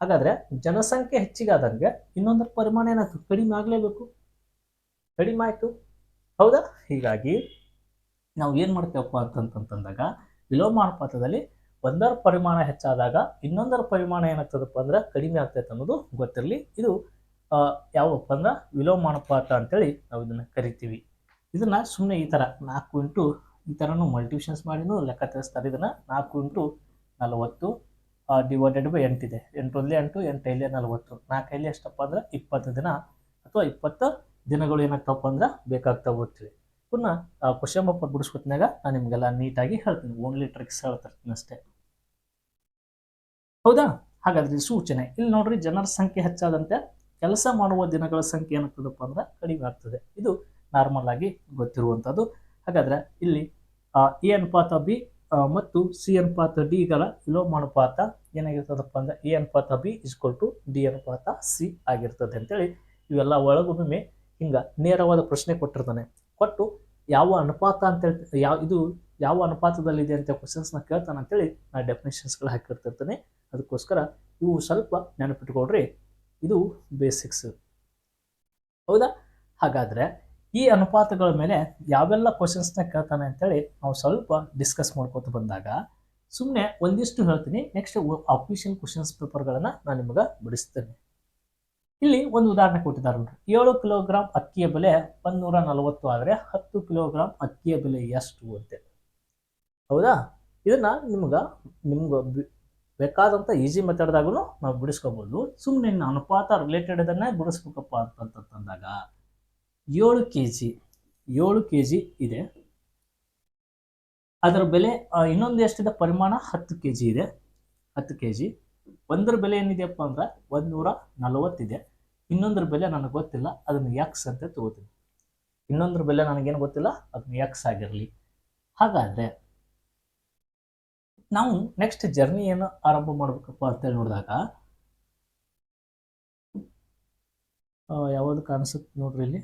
ಹಾಗಾದ್ರೆ ಜನಸಂಖ್ಯೆ ಹೆಚ್ಚಿಗೆ ಆದಂಗೆ ಇನ್ನೊಂದರ ಪರಿಮಾಣ ಏನಾಯ್ತು? ಕಡಿಮೆ ಆಗ್ಲೇಬೇಕು. ಕಡಿಮೆ ಆಯ್ತು. ಹೌದಾ? ಹೀಗಾಗಿ ನಾವು ಏನು ಮಾಡ್ತೇವಪ್ಪ ಅಂತಂತಂದಾಗ ವಿಲೋಮಾನುಪಾತದಲ್ಲಿ ಒಂದರ ಪರಿಮಾಣ ಹೆಚ್ಚಾದಾಗ ಇನ್ನೊಂದರ ಪರಿಮಾಣ ಏನಾಗ್ತದಪ್ಪ ಅಂದ್ರೆ ಕಡಿಮೆ ಆಗ್ತೈತೆ ಅನ್ನೋದು ಗೊತ್ತಿರಲಿ. ಇದು ಯಾವಪ್ಪ ಅಂದ್ರೆ ವಿಲೋಮಾನುಪಾತ ಅಂತೇಳಿ ನಾವು ಇದನ್ನ ಕರಿತೀವಿ. ಇದನ್ನ ಸುಮ್ಮನೆ ಈ ಥರ ನಾಲ್ಕು ಇಂಟು ಈ ಥರನೂ ಮಲ್ಟಿವಿಷನ್ಸ್ ಮಾಡಿನೂ ಲೆಕ್ಕ ತಿಳಿಸ್ತಾರೆ. ಇದನ್ನ ನಾಲ್ಕು ಇಂಟು ನಲವತ್ತು ಡಿವೈಡೆಡ್ ಬೈ ಎಂಟಿದೆ ಎಂಟು ಒಂದೇ ಎಂಟು ಎಂಟೈಲೆ ನಲವತ್ತು. ನಾಲ್ಕೈಲಿ ಎಷ್ಟಪ್ಪ ಅಂದ್ರೆ ಇಪ್ಪತ್ತು ದಿನ ಅಥವಾ ಇಪ್ಪತ್ತು ದಿನಗಳು ಏನಾಗ್ತಪ್ಪ ಅಂದ್ರೆ ಬೇಕಾಗ್ತಾ ಹೋಗ್ತೀವಿ. ಪುನಃ ಕ್ವಶನ್ ಪೇಪರ್ ಬಿಡಿಸ್ಕೊತ್ನಾಗ ನಾನು ನಿಮಗೆಲ್ಲ ನೀಟಾಗಿ ಹೇಳ್ತೀನಿ. ಓನ್ಲಿ ಟ್ರಿಕ್ಸ್ ಹೇಳ್ತಿರ್ತೀನಿ ಅಷ್ಟೇ. ಹೌದಾ? ಹಾಗಾದ್ರೆ ಸೂಚನೆ. ಇಲ್ಲಿ ನೋಡ್ರಿ, ಜನರ ಸಂಖ್ಯೆ ಹೆಚ್ಚಾದಂತೆ ಕೆಲಸ ಮಾಡುವ ದಿನಗಳ ಸಂಖ್ಯೆ ಏನಾಗ್ತದಪ್ಪ ಅಂದ್ರೆ ಕಡಿಮೆ ಆಗ್ತದೆ. ಇದು ನಾರ್ಮಲ್ ಆಗಿ ಗೊತ್ತಿರುವಂಥದ್ದು ಹಾಗಾದ್ರೆ ಇಲ್ಲಿ ಎ ಅನುಪಾತ ಬಿ ಮತ್ತು ಸಿ ಅನುಪಾತ ಡಿಗಳ ವಿಲೋಮಾನುಪಾತ ಏನಾಗಿರ್ತದಪ್ಪ ಅಂದ್ರೆ ಎ ಅನುಪಾತ B is equal to D ಅನುಪಾತ ಸಿ ಆಗಿರ್ತದೆ ಅಂತೇಳಿ ಇವೆಲ್ಲ ಒಳಗೊಮ್ಮೆ ಹಿಂಗ ನೇರವಾದ ಪ್ರಶ್ನೆ ಕೊಟ್ಟಿರ್ತಾನೆ. ಕೊಟ್ಟು ಯಾವ ಅನುಪಾತ ಅಂತೇಳಿ ಯಾವ, ಇದು ಯಾವ ಅನುಪಾತದಲ್ಲಿದೆ ಅಂತ ಕ್ವಶನ್ಸ್ನ ಕೇಳ್ತಾನೆ ಅಂತೇಳಿ ನಾ ಡೆಫಿನೇಷನ್ಸ್ಗಳು ಹಾಕಿರ್ತಿರ್ತಾನೆ. ಅದಕ್ಕೋಸ್ಕರ ಇವು ಸ್ವಲ್ಪ ನೆನಪಿಟ್ಕೊಳ್ರಿ. ಇದು ಬೇಸಿಕ್ಸ್ ಹೌದಾ? ಹಾಗಾದ್ರೆ ಈ ಅನುಪಾತಗಳ ಮೇಲೆ ಯಾವೆಲ್ಲ ಕ್ವಶನ್ಸ್ನ ಕೇಳ್ತಾನೆ ಅಂತೇಳಿ ನಾವು ಸ್ವಲ್ಪ ಡಿಸ್ಕಸ್ ಮಾಡ್ಕೋತ ಬಂದಾಗ ಸುಮ್ಮನೆ ಒಂದಿಷ್ಟು ಹೇಳ್ತೀನಿ ನೆಕ್ಸ್ಟ್ ಅಫಿಷಿಯಲ್ ಕ್ವಶನ್ಸ್ ಪೇಪರ್ಗಳನ್ನು ನಾನು ನಿಮಗೆ ಬಿಡಿಸ್ತೇನೆ. ಇಲ್ಲಿ ಒಂದು ಉದಾಹರಣೆ ಕೊಟ್ಟಿದ್ದಾರೆ ನೋಡಿ ಏಳು ಕಿಲೋಗ್ರಾಮ್ ಅಕ್ಕಿಯ ಬೆಲೆ ಒಂದೂರ ನಲವತ್ತು ಆದರೆ ಹತ್ತು ಕಿಲೋಗ್ರಾಮ್ ಅಕ್ಕಿಯ ಬೆಲೆ ಎಷ್ಟು ಅಂತ ಹೌದಾ? ಇದನ್ನ ನಿಮ್ಗೆ ನಿಮ್ಗೆ ಬೇಕಾದಂಥ ಈಸಿ ಮೆಥಡ್ದಾಗೂ ನಾವು ಬಿಡಿಸ್ಕೋಬೋದು. ಸುಮ್ಮನೆ ಅನುಪಾತ ರಿಲೇಟೆಡ್ ಅದನ್ನೇ ಬಿಡಿಸ್ಬೇಕಪ್ಪ ಅಂತಂತಂದಾಗ ಏಳು ಕೆ ಜಿ ಏಳು ಕೆ ಜಿ ಇದೆ. ಅದರ ಬೆಲೆ ಇನ್ನೊಂದು ಎಷ್ಟಿದೆ? ಪರಿಮಾಣ ಹತ್ತು ಕೆ ಜಿ ಇದೆ. ಹತ್ತು ಕೆ ಜಿ ಒಂದರ ಬೆಲೆ ಏನಿದೆಯಪ್ಪ ಅಂದ್ರೆ ಒಂದೂರ ನಲವತ್ತಿದೆ. ಇನ್ನೊಂದರ ಬೆಲೆ ನನಗೆ ಗೊತ್ತಿಲ್ಲ, ಅದನ್ನು ಎಕ್ಸ್ ಅಂತ ತಗೋತೀನಿ. ಇನ್ನೊಂದರ ಬೆಲೆ ನನಗೇನು ಗೊತ್ತಿಲ್ಲ, ಅದನ್ನ ಎಕ್ಸ್ ಆಗಿರಲಿ. ಹಾಗಾದರೆ ನಾವು ನೆಕ್ಸ್ಟ್ ಜರ್ನಿ ಏನು ಆರಂಭ ಮಾಡ್ಬೇಕಪ್ಪ ಅಂತೇಳಿ ನೋಡಿದಾಗ ಯಾವುದು ಕಾಣಿಸುತ್ತೆ ನೋಡ್ರಿ ಇಲ್ಲಿ?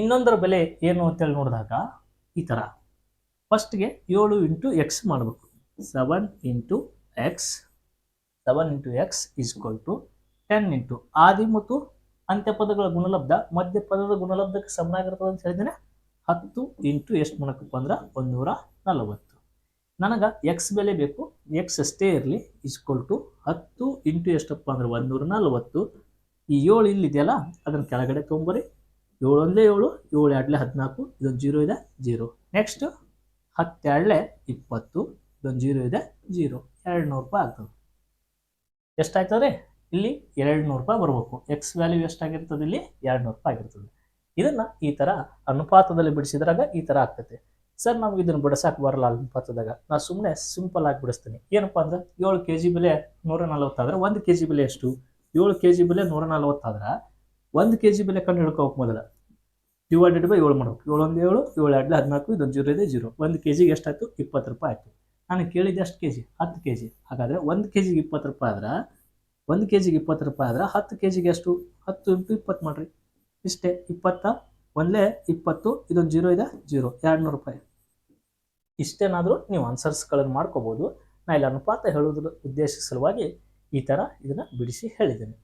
ಇನ್ನೊಂದರ ಬೆಲೆ ಏನು ಅಂತೇಳಿ ನೋಡಿದಾಗ ಈ ಥರ. ಫಸ್ಟ್ಗೆ ಏಳು ಇಂಟು ಎಕ್ಸ್ ಮಾಡಬೇಕು. Seven into X, seven into X equal to ten into ಆದಿ ಮತ್ತು ಅಂತ್ಯಪದಗಳ ಗುಣಲಬ್ಧ, ಮಧ್ಯ ಪದದ ಗುಣಲಬ್ಧಕ್ಕೆ ಸಮನಾಗಿರ್ತದೆ ಅಂತ ಹೇಳಿದ್ದೇನೆ. ಹತ್ತು ಇಂಟು ಎಷ್ಟು ಮಾಡಬೇಕಪ್ಪ ಅಂದ್ರೆ ಒಂದೂರ ನಲವತ್ತು. ನನಗೆ ಎಕ್ಸ್ ಬೆಲೆ ಬೇಕು. ಎಕ್ಸ್ ಅಷ್ಟೇ ಇರಲಿ ಇಸ್ಕೊಲ್ ಟು ಹತ್ತು ಇಂಟು ಎಷ್ಟಪ್ಪ ಅಂದ್ರೆ ಒಂದೂರ ನಲವತ್ತು. ಈ ಏಳು ಇಲ್ಲಿದೆಯಲ್ಲ, ಅದನ್ನು ಕೆಳಗಡೆ ತೊಗೊಂಬರಿ ಏಳು ಏಳು ಏಳು ಎರಡಲೆ ಹದಿನಾಲ್ಕು, ಇದೊಂದು ಜೀರೋ ಇದೆ, ಜೀರೋ. ನೆಕ್ಸ್ಟ್ ಹತ್ತೆರಡಲೆ ಇಪ್ಪತ್ತು, ಇದೊಂದು ಜೀರೋ ಇದೆ, ಜೀರೋ. ಎರಡು ನೂರು ರೂಪಾಯಿ ಆಗ್ತದೆ. ಎಷ್ಟಾಯ್ತದೆ? ಇಲ್ಲಿ ಎರಡು ನೂರು ರೂಪಾಯಿ ಬರಬೇಕು. ಎಕ್ಸ್ ವ್ಯಾಲ್ಯೂ ಎಷ್ಟಾಗಿರ್ತದೆ ಇಲ್ಲಿ? ಎರಡು ನೂರು ರೂಪಾಯಿ ಆಗಿರ್ತದೆ. ಇದನ್ನು ಈ ಥರ ಅನುಪಾತದಲ್ಲಿ ಬಿಡಿಸಿದ್ರಾಗ ಈ ಥರ ಆಗ್ತೈತೆ. ಸರ್ ನಮ್ಗೆ ಇದನ್ನು ಬಿಡಿಸಕ್ಕೆ ಬರಲ್ಲ ಅನುಪಾತದಾಗ. ನಾನು ಸುಮ್ಮನೆ ಸಿಂಪಲ್ ಆಗಿ ಬಿಡಿಸ್ತೀನಿ. ಏನಪ್ಪ ಅಂದ್ರೆ, ಏಳು ಕೆ ಜಿ ಬೆಲೆ ನೂರ ನಲ್ವತ್ತಾದ್ರೆ ಒಂದು ಕೆ ಜಿ ಬೆಲೆ ಎಷ್ಟು? ಏಳು ಕೆ ಜಿ ಬೆಲೆ ನೂರ ನಲವತ್ತಾದ್ರೆ? ಒಂದು ಕೆ ಜಿ ಬೆಲೆ ಕಂಡು ಹಿಡ್ಕೋಬೇಕು ಮೊದಲ. ಡಿವೈಡೆಡ್ ಬೈ ಏಳು ಮಾಡ್ಬೇಕು ಏಳು ಒಂದು ಏಳು ಏಳು ಎರಡು ಹದಿನಾಲ್ಕು, ಇದೊಂದು ಜೀರೋ ಇದೆ, ಜೀರೋ. ಒಂದು ಕೆ ಜಿಗೆ ಎಷ್ಟಾಯ್ತು? ಇಪ್ಪತ್ತು ರೂಪಾಯಿ ಆಯಿತು. ನಾನು ಕೇಳಿದ್ದು ಎಷ್ಟು ಕೆ ಜಿ ಹತ್ತು ಕೆ ಜಿ ಹಾಗಾದರೆ ಒಂದು ಕೆ ಜಿಗೆ ಇಪ್ಪತ್ತು ರೂಪಾಯಿ ಆದ್ರೆ, ಒಂದು ಕೆ ಜಿಗೆ ಇಪ್ಪತ್ತು ರೂಪಾಯಿ ಆದ್ರೆ ಹತ್ತು ಕೆ ಜಿಗೆ ಎಷ್ಟು? ಹತ್ತು ಇಂಟು ಇಪ್ಪತ್ತು ಮಾಡಿರಿ. ಇಷ್ಟೇ. ಇಪ್ಪತ್ತ, ಒಂದಲೇ ಇಪ್ಪತ್ತು, ಇದೊಂದು ಜೀರೋ ಇದೆ, ಜೀರೋ. ಎರಡು ನೂರು ರೂಪಾಯಿ. ಇಷ್ಟೇನಾದರೂ ನೀವು ಆನ್ಸರ್ಸ್ಗಳನ್ನು ಮಾಡ್ಕೋಬೋದು. ನಾ ಇಲ್ಲಿ ಅನುಪಾತ ಹೇಳೋದ್ರ ಉದ್ದೇಶ ಸಲುವಾಗಿ ಈ ಥರ ಇದನ್ನು ಬಿಡಿಸಿ ಹೇಳಿದ್ದೀನಿ.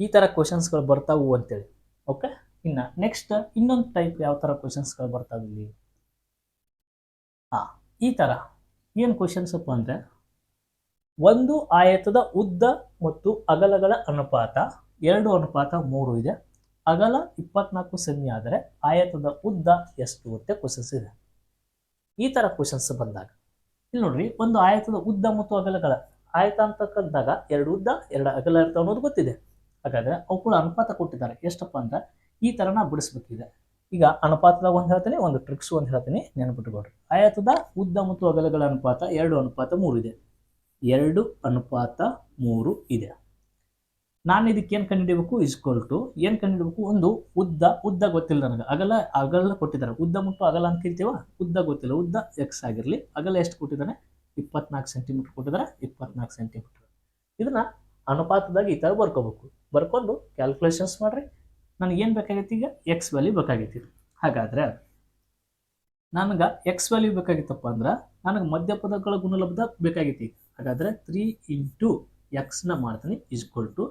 ಈ ಥರ ಕ್ವಶನ್ಸ್ಗಳು ಬರ್ತಾವು ಅಂತೇಳಿ. ಓಕೆ ಇನ್ನು ನೆಕ್ಸ್ಟ್ ಇನ್ನೊಂದು ಟೈಪ್ ಯಾವ ಥರ ಕ್ವಶನ್ಸ್ಗಳು ಬರ್ತಾವೆ ಇಲ್ಲಿ? ಹಾಂ, ಈ ಥರ ಏನು ಕ್ವಶನ್ಸಪ್ಪ ಅಂದರೆ, ಒಂದು ಆಯತದ ಉದ್ದ ಮತ್ತು ಅಗಲಗಳ ಅನುಪಾತ, ಎರಡು ಅನುಪಾತ, ಮೂರು ಇದೆ. ಅಗಲ ಇಪ್ಪತ್ನಾಲ್ಕು ಸೆಮಿ ಆದರೆ ಆಯತದ ಉದ್ದ ಎಷ್ಟು ಅಂತ ಕ್ವಶನ್ಸ್ ಇದೆ. ಈ ಥರ ಕ್ವಶನ್ಸ್ ಬಂದಾಗ, ಇಲ್ಲಿ ನೋಡ್ರಿ, ಒಂದು ಆಯತದ ಉದ್ದ ಮತ್ತು ಅಗಲಗಳ. ಆಯತ ಅಂತಕ್ಕಂದಾಗ ಎರಡು ಉದ್ದ, ಎರಡು ಅಗಲ ಇರ್ತಾವೆ ಅನ್ನೋದು ಗೊತ್ತಿದೆ. ಹಾಗಾದ್ರೆ ಅವುಗಳ ಅನುಪಾತ ಕೊಟ್ಟಿದ್ದಾರೆ. ಎಷ್ಟಪ್ಪ ಅಂದ್ರೆ ಈ ಥರ ನಾ ಬಿಡಿಸ್ಬೇಕಿದೆ. ಈಗ ಅನುಪಾತದಾಗ ಒಂದು ಹೇಳ್ತೀನಿ, ಒಂದು ಟ್ರಿಕ್ಸ್ ಒಂದು ಹೇಳ್ತೀನಿ ನೆನಪಿಟ್ಕೊಡ್ರಿ ಆಯತದ ಉದ್ದ ಮತ್ತು ಅಗಲಗಳ ಅನುಪಾತ ಎರಡು, ಅನುಪಾತ ಮೂರು ಇದೆ. ಎರಡು, ಅನುಪಾತ ಮೂರು ಇದೆ. ನಾನು ಇದಕ್ಕೆ ಏನು ಕಂಡುಹಿಡಬೇಕು? ಇಸ್ಕೊಲ್ ಟು ಏನು ಕಂಡುಹಿಡಬೇಕು? ಒಂದು ಉದ್ದ ಉದ್ದ ಗೊತ್ತಿಲ್ಲ ನನಗೆ. ಅಗಲ ಅಗಲ ಕೊಟ್ಟಿದ್ದಾರೆ. ಉದ್ದ ಮತ್ತು ಅಗಲ ಅಂತ ಕರಿತೀವ? ಉದ್ದ ಗೊತ್ತಿಲ್ಲ. ಉದ್ದ ಎಕ್ಸ್ ಆಗಿರಲಿ. ಅಗಲ ಎಷ್ಟು ಕೊಟ್ಟಿದ್ದಾನೆ? ಇಪ್ಪತ್ನಾಲ್ಕು ಸೆಂಟಿಮೀಟರ್ ಕೊಟ್ಟಿದ್ದಾರೆ. ಇಪ್ಪತ್ನಾಲ್ಕು ಸೆಂಟಿಮೀಟರ್ ಇದನ್ನ ಅನುಪಾತದಾಗ ಈ ಥರ ಬರ್ಕೋಬೇಕು. ಬರ್ಕೊಂಡು ಕ್ಯಾಲ್ಕುಲೇಷನ್ಸ್ ಮಾಡ್ರಿ. ನನಗೆ ಏನು ಬೇಕಾಗೈತಿ ಈಗ? ಎಕ್ಸ್ ವ್ಯಾಲ್ಯೂ ಬೇಕಾಗಿತ್ತು ಹಾಗಾದ್ರೆ ನನಗೆ ಎಕ್ಸ್ ವ್ಯಾಲ್ಯೂ ಬೇಕಾಗಿತ್ತಪ್ಪ ಅಂದ್ರೆ ನನಗೆ ಮಧ್ಯಪದಗಳ ಗುಣಲಬ್ಧ ಬೇಕಾಗೈತಿ. ಹಾಗಾದ್ರೆ ತ್ರೀ ಇಂಟು ಎಕ್ಸ್ನ ಮಾಡ್ತೀನಿ ಇಸ್ಕೊಲ್ ಟು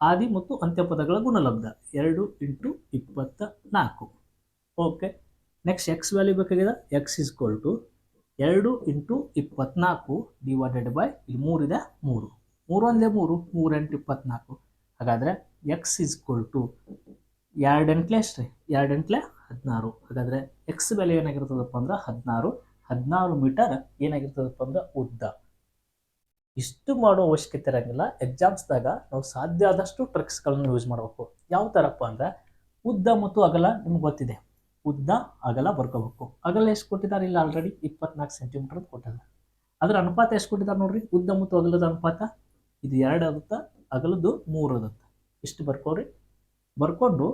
ಆದಿ ಮತ್ತು ಅಂತ್ಯಪದಗಳ ಗುಣಲಬ್ಧ. ಎರಡು ಇಂಟು ಇಪ್ಪತ್ತ ನಾಲ್ಕು ಓಕೆ ನೆಕ್ಸ್ಟ್ ಎಕ್ಸ್ ವ್ಯಾಲ್ಯೂ ಬೇಕಾಗಿದೆ ಎಕ್ಸ್ ಇಸ್ಕೊಲ್ ಟು ಎರಡು ಇಂಟು ಇಪ್ಪತ್ನಾಲ್ಕು ಡಿವೈಡೆಡ್ ಬೈ ಇಲ್ಲಿ ಮೂರಿದೆ ಮೂರು. ಮೂರು ಒಂದೇ ಮೂರು. ಮೂರು ಎಂಟು ಇಪ್ಪತ್ನಾಲ್ಕು. ಹಾಗಾದರೆ ಎಕ್ಸ್ ಇಸ್ಕೊಲ್ ಟು ಎರಡು ಎಂಟ್ಲೆ ಅಷ್ಟೇ ಹದಿನಾರು. ಹಾಗಾದರೆ ಎಕ್ಸ್ ಬೆಲೆ ಏನಾಗಿರ್ತದಪ್ಪ ಅಂದ್ರೆ ಹದಿನಾರು. ಹದಿನಾರು ಮೀಟರ್ ಏನಾಗಿರ್ತದಪ್ಪ ಅಂದ್ರೆ ಉದ್ದ. ಇಷ್ಟು ಮಾಡೋ ಅವಶ್ಯಕತೆ ಇರೋಂಗಿಲ್ಲ. ಎಕ್ಸಾಮ್ಸ್ದಾಗ ನಾವು ಸಾಧ್ಯ ಆದಷ್ಟು ಟ್ರಿಕ್ಸ್ಗಳನ್ನು ಯೂಸ್ ಮಾಡಬೇಕು. ಯಾವ ಥರಪ್ಪ ಅಂದ್ರೆ ಉದ್ದ ಮತ್ತು ಅಗಲ ನಿಮ್ಗೆ ಗೊತ್ತಿದೆ. ಉದ್ದ, ಅಗಲ ಬರ್ಕೋಬೇಕು ಅಗಲ ಎಷ್ಟು ಕೊಟ್ಟಿದ್ದಾರೆ ಇಲ್ಲ ಆಲ್ರೆಡಿ ಇಪ್ಪತ್ನಾಲ್ಕು ಸೆಂಟಿಮೀಟರ್ ಕೊಟ್ಟಿದ್ದಾರೆ. ಅದರ ಅನುಪಾತ ಎಷ್ಟು ಕೊಟ್ಟಿದ್ದಾರೆ ನೋಡ್ರಿ? ಉದ್ದ ಮತ್ತು ಅಗಲದ ಅನುಪಾತ? ಇದು ಎರಡು ಆಗುತ್ತೆ? ಅಗಲದ್ದು ಮೂರು ಅದತ್ತೆ ಇಷ್ಟು ಬರ್ಕೋರಿ ಬರ್ಕೊಂಡು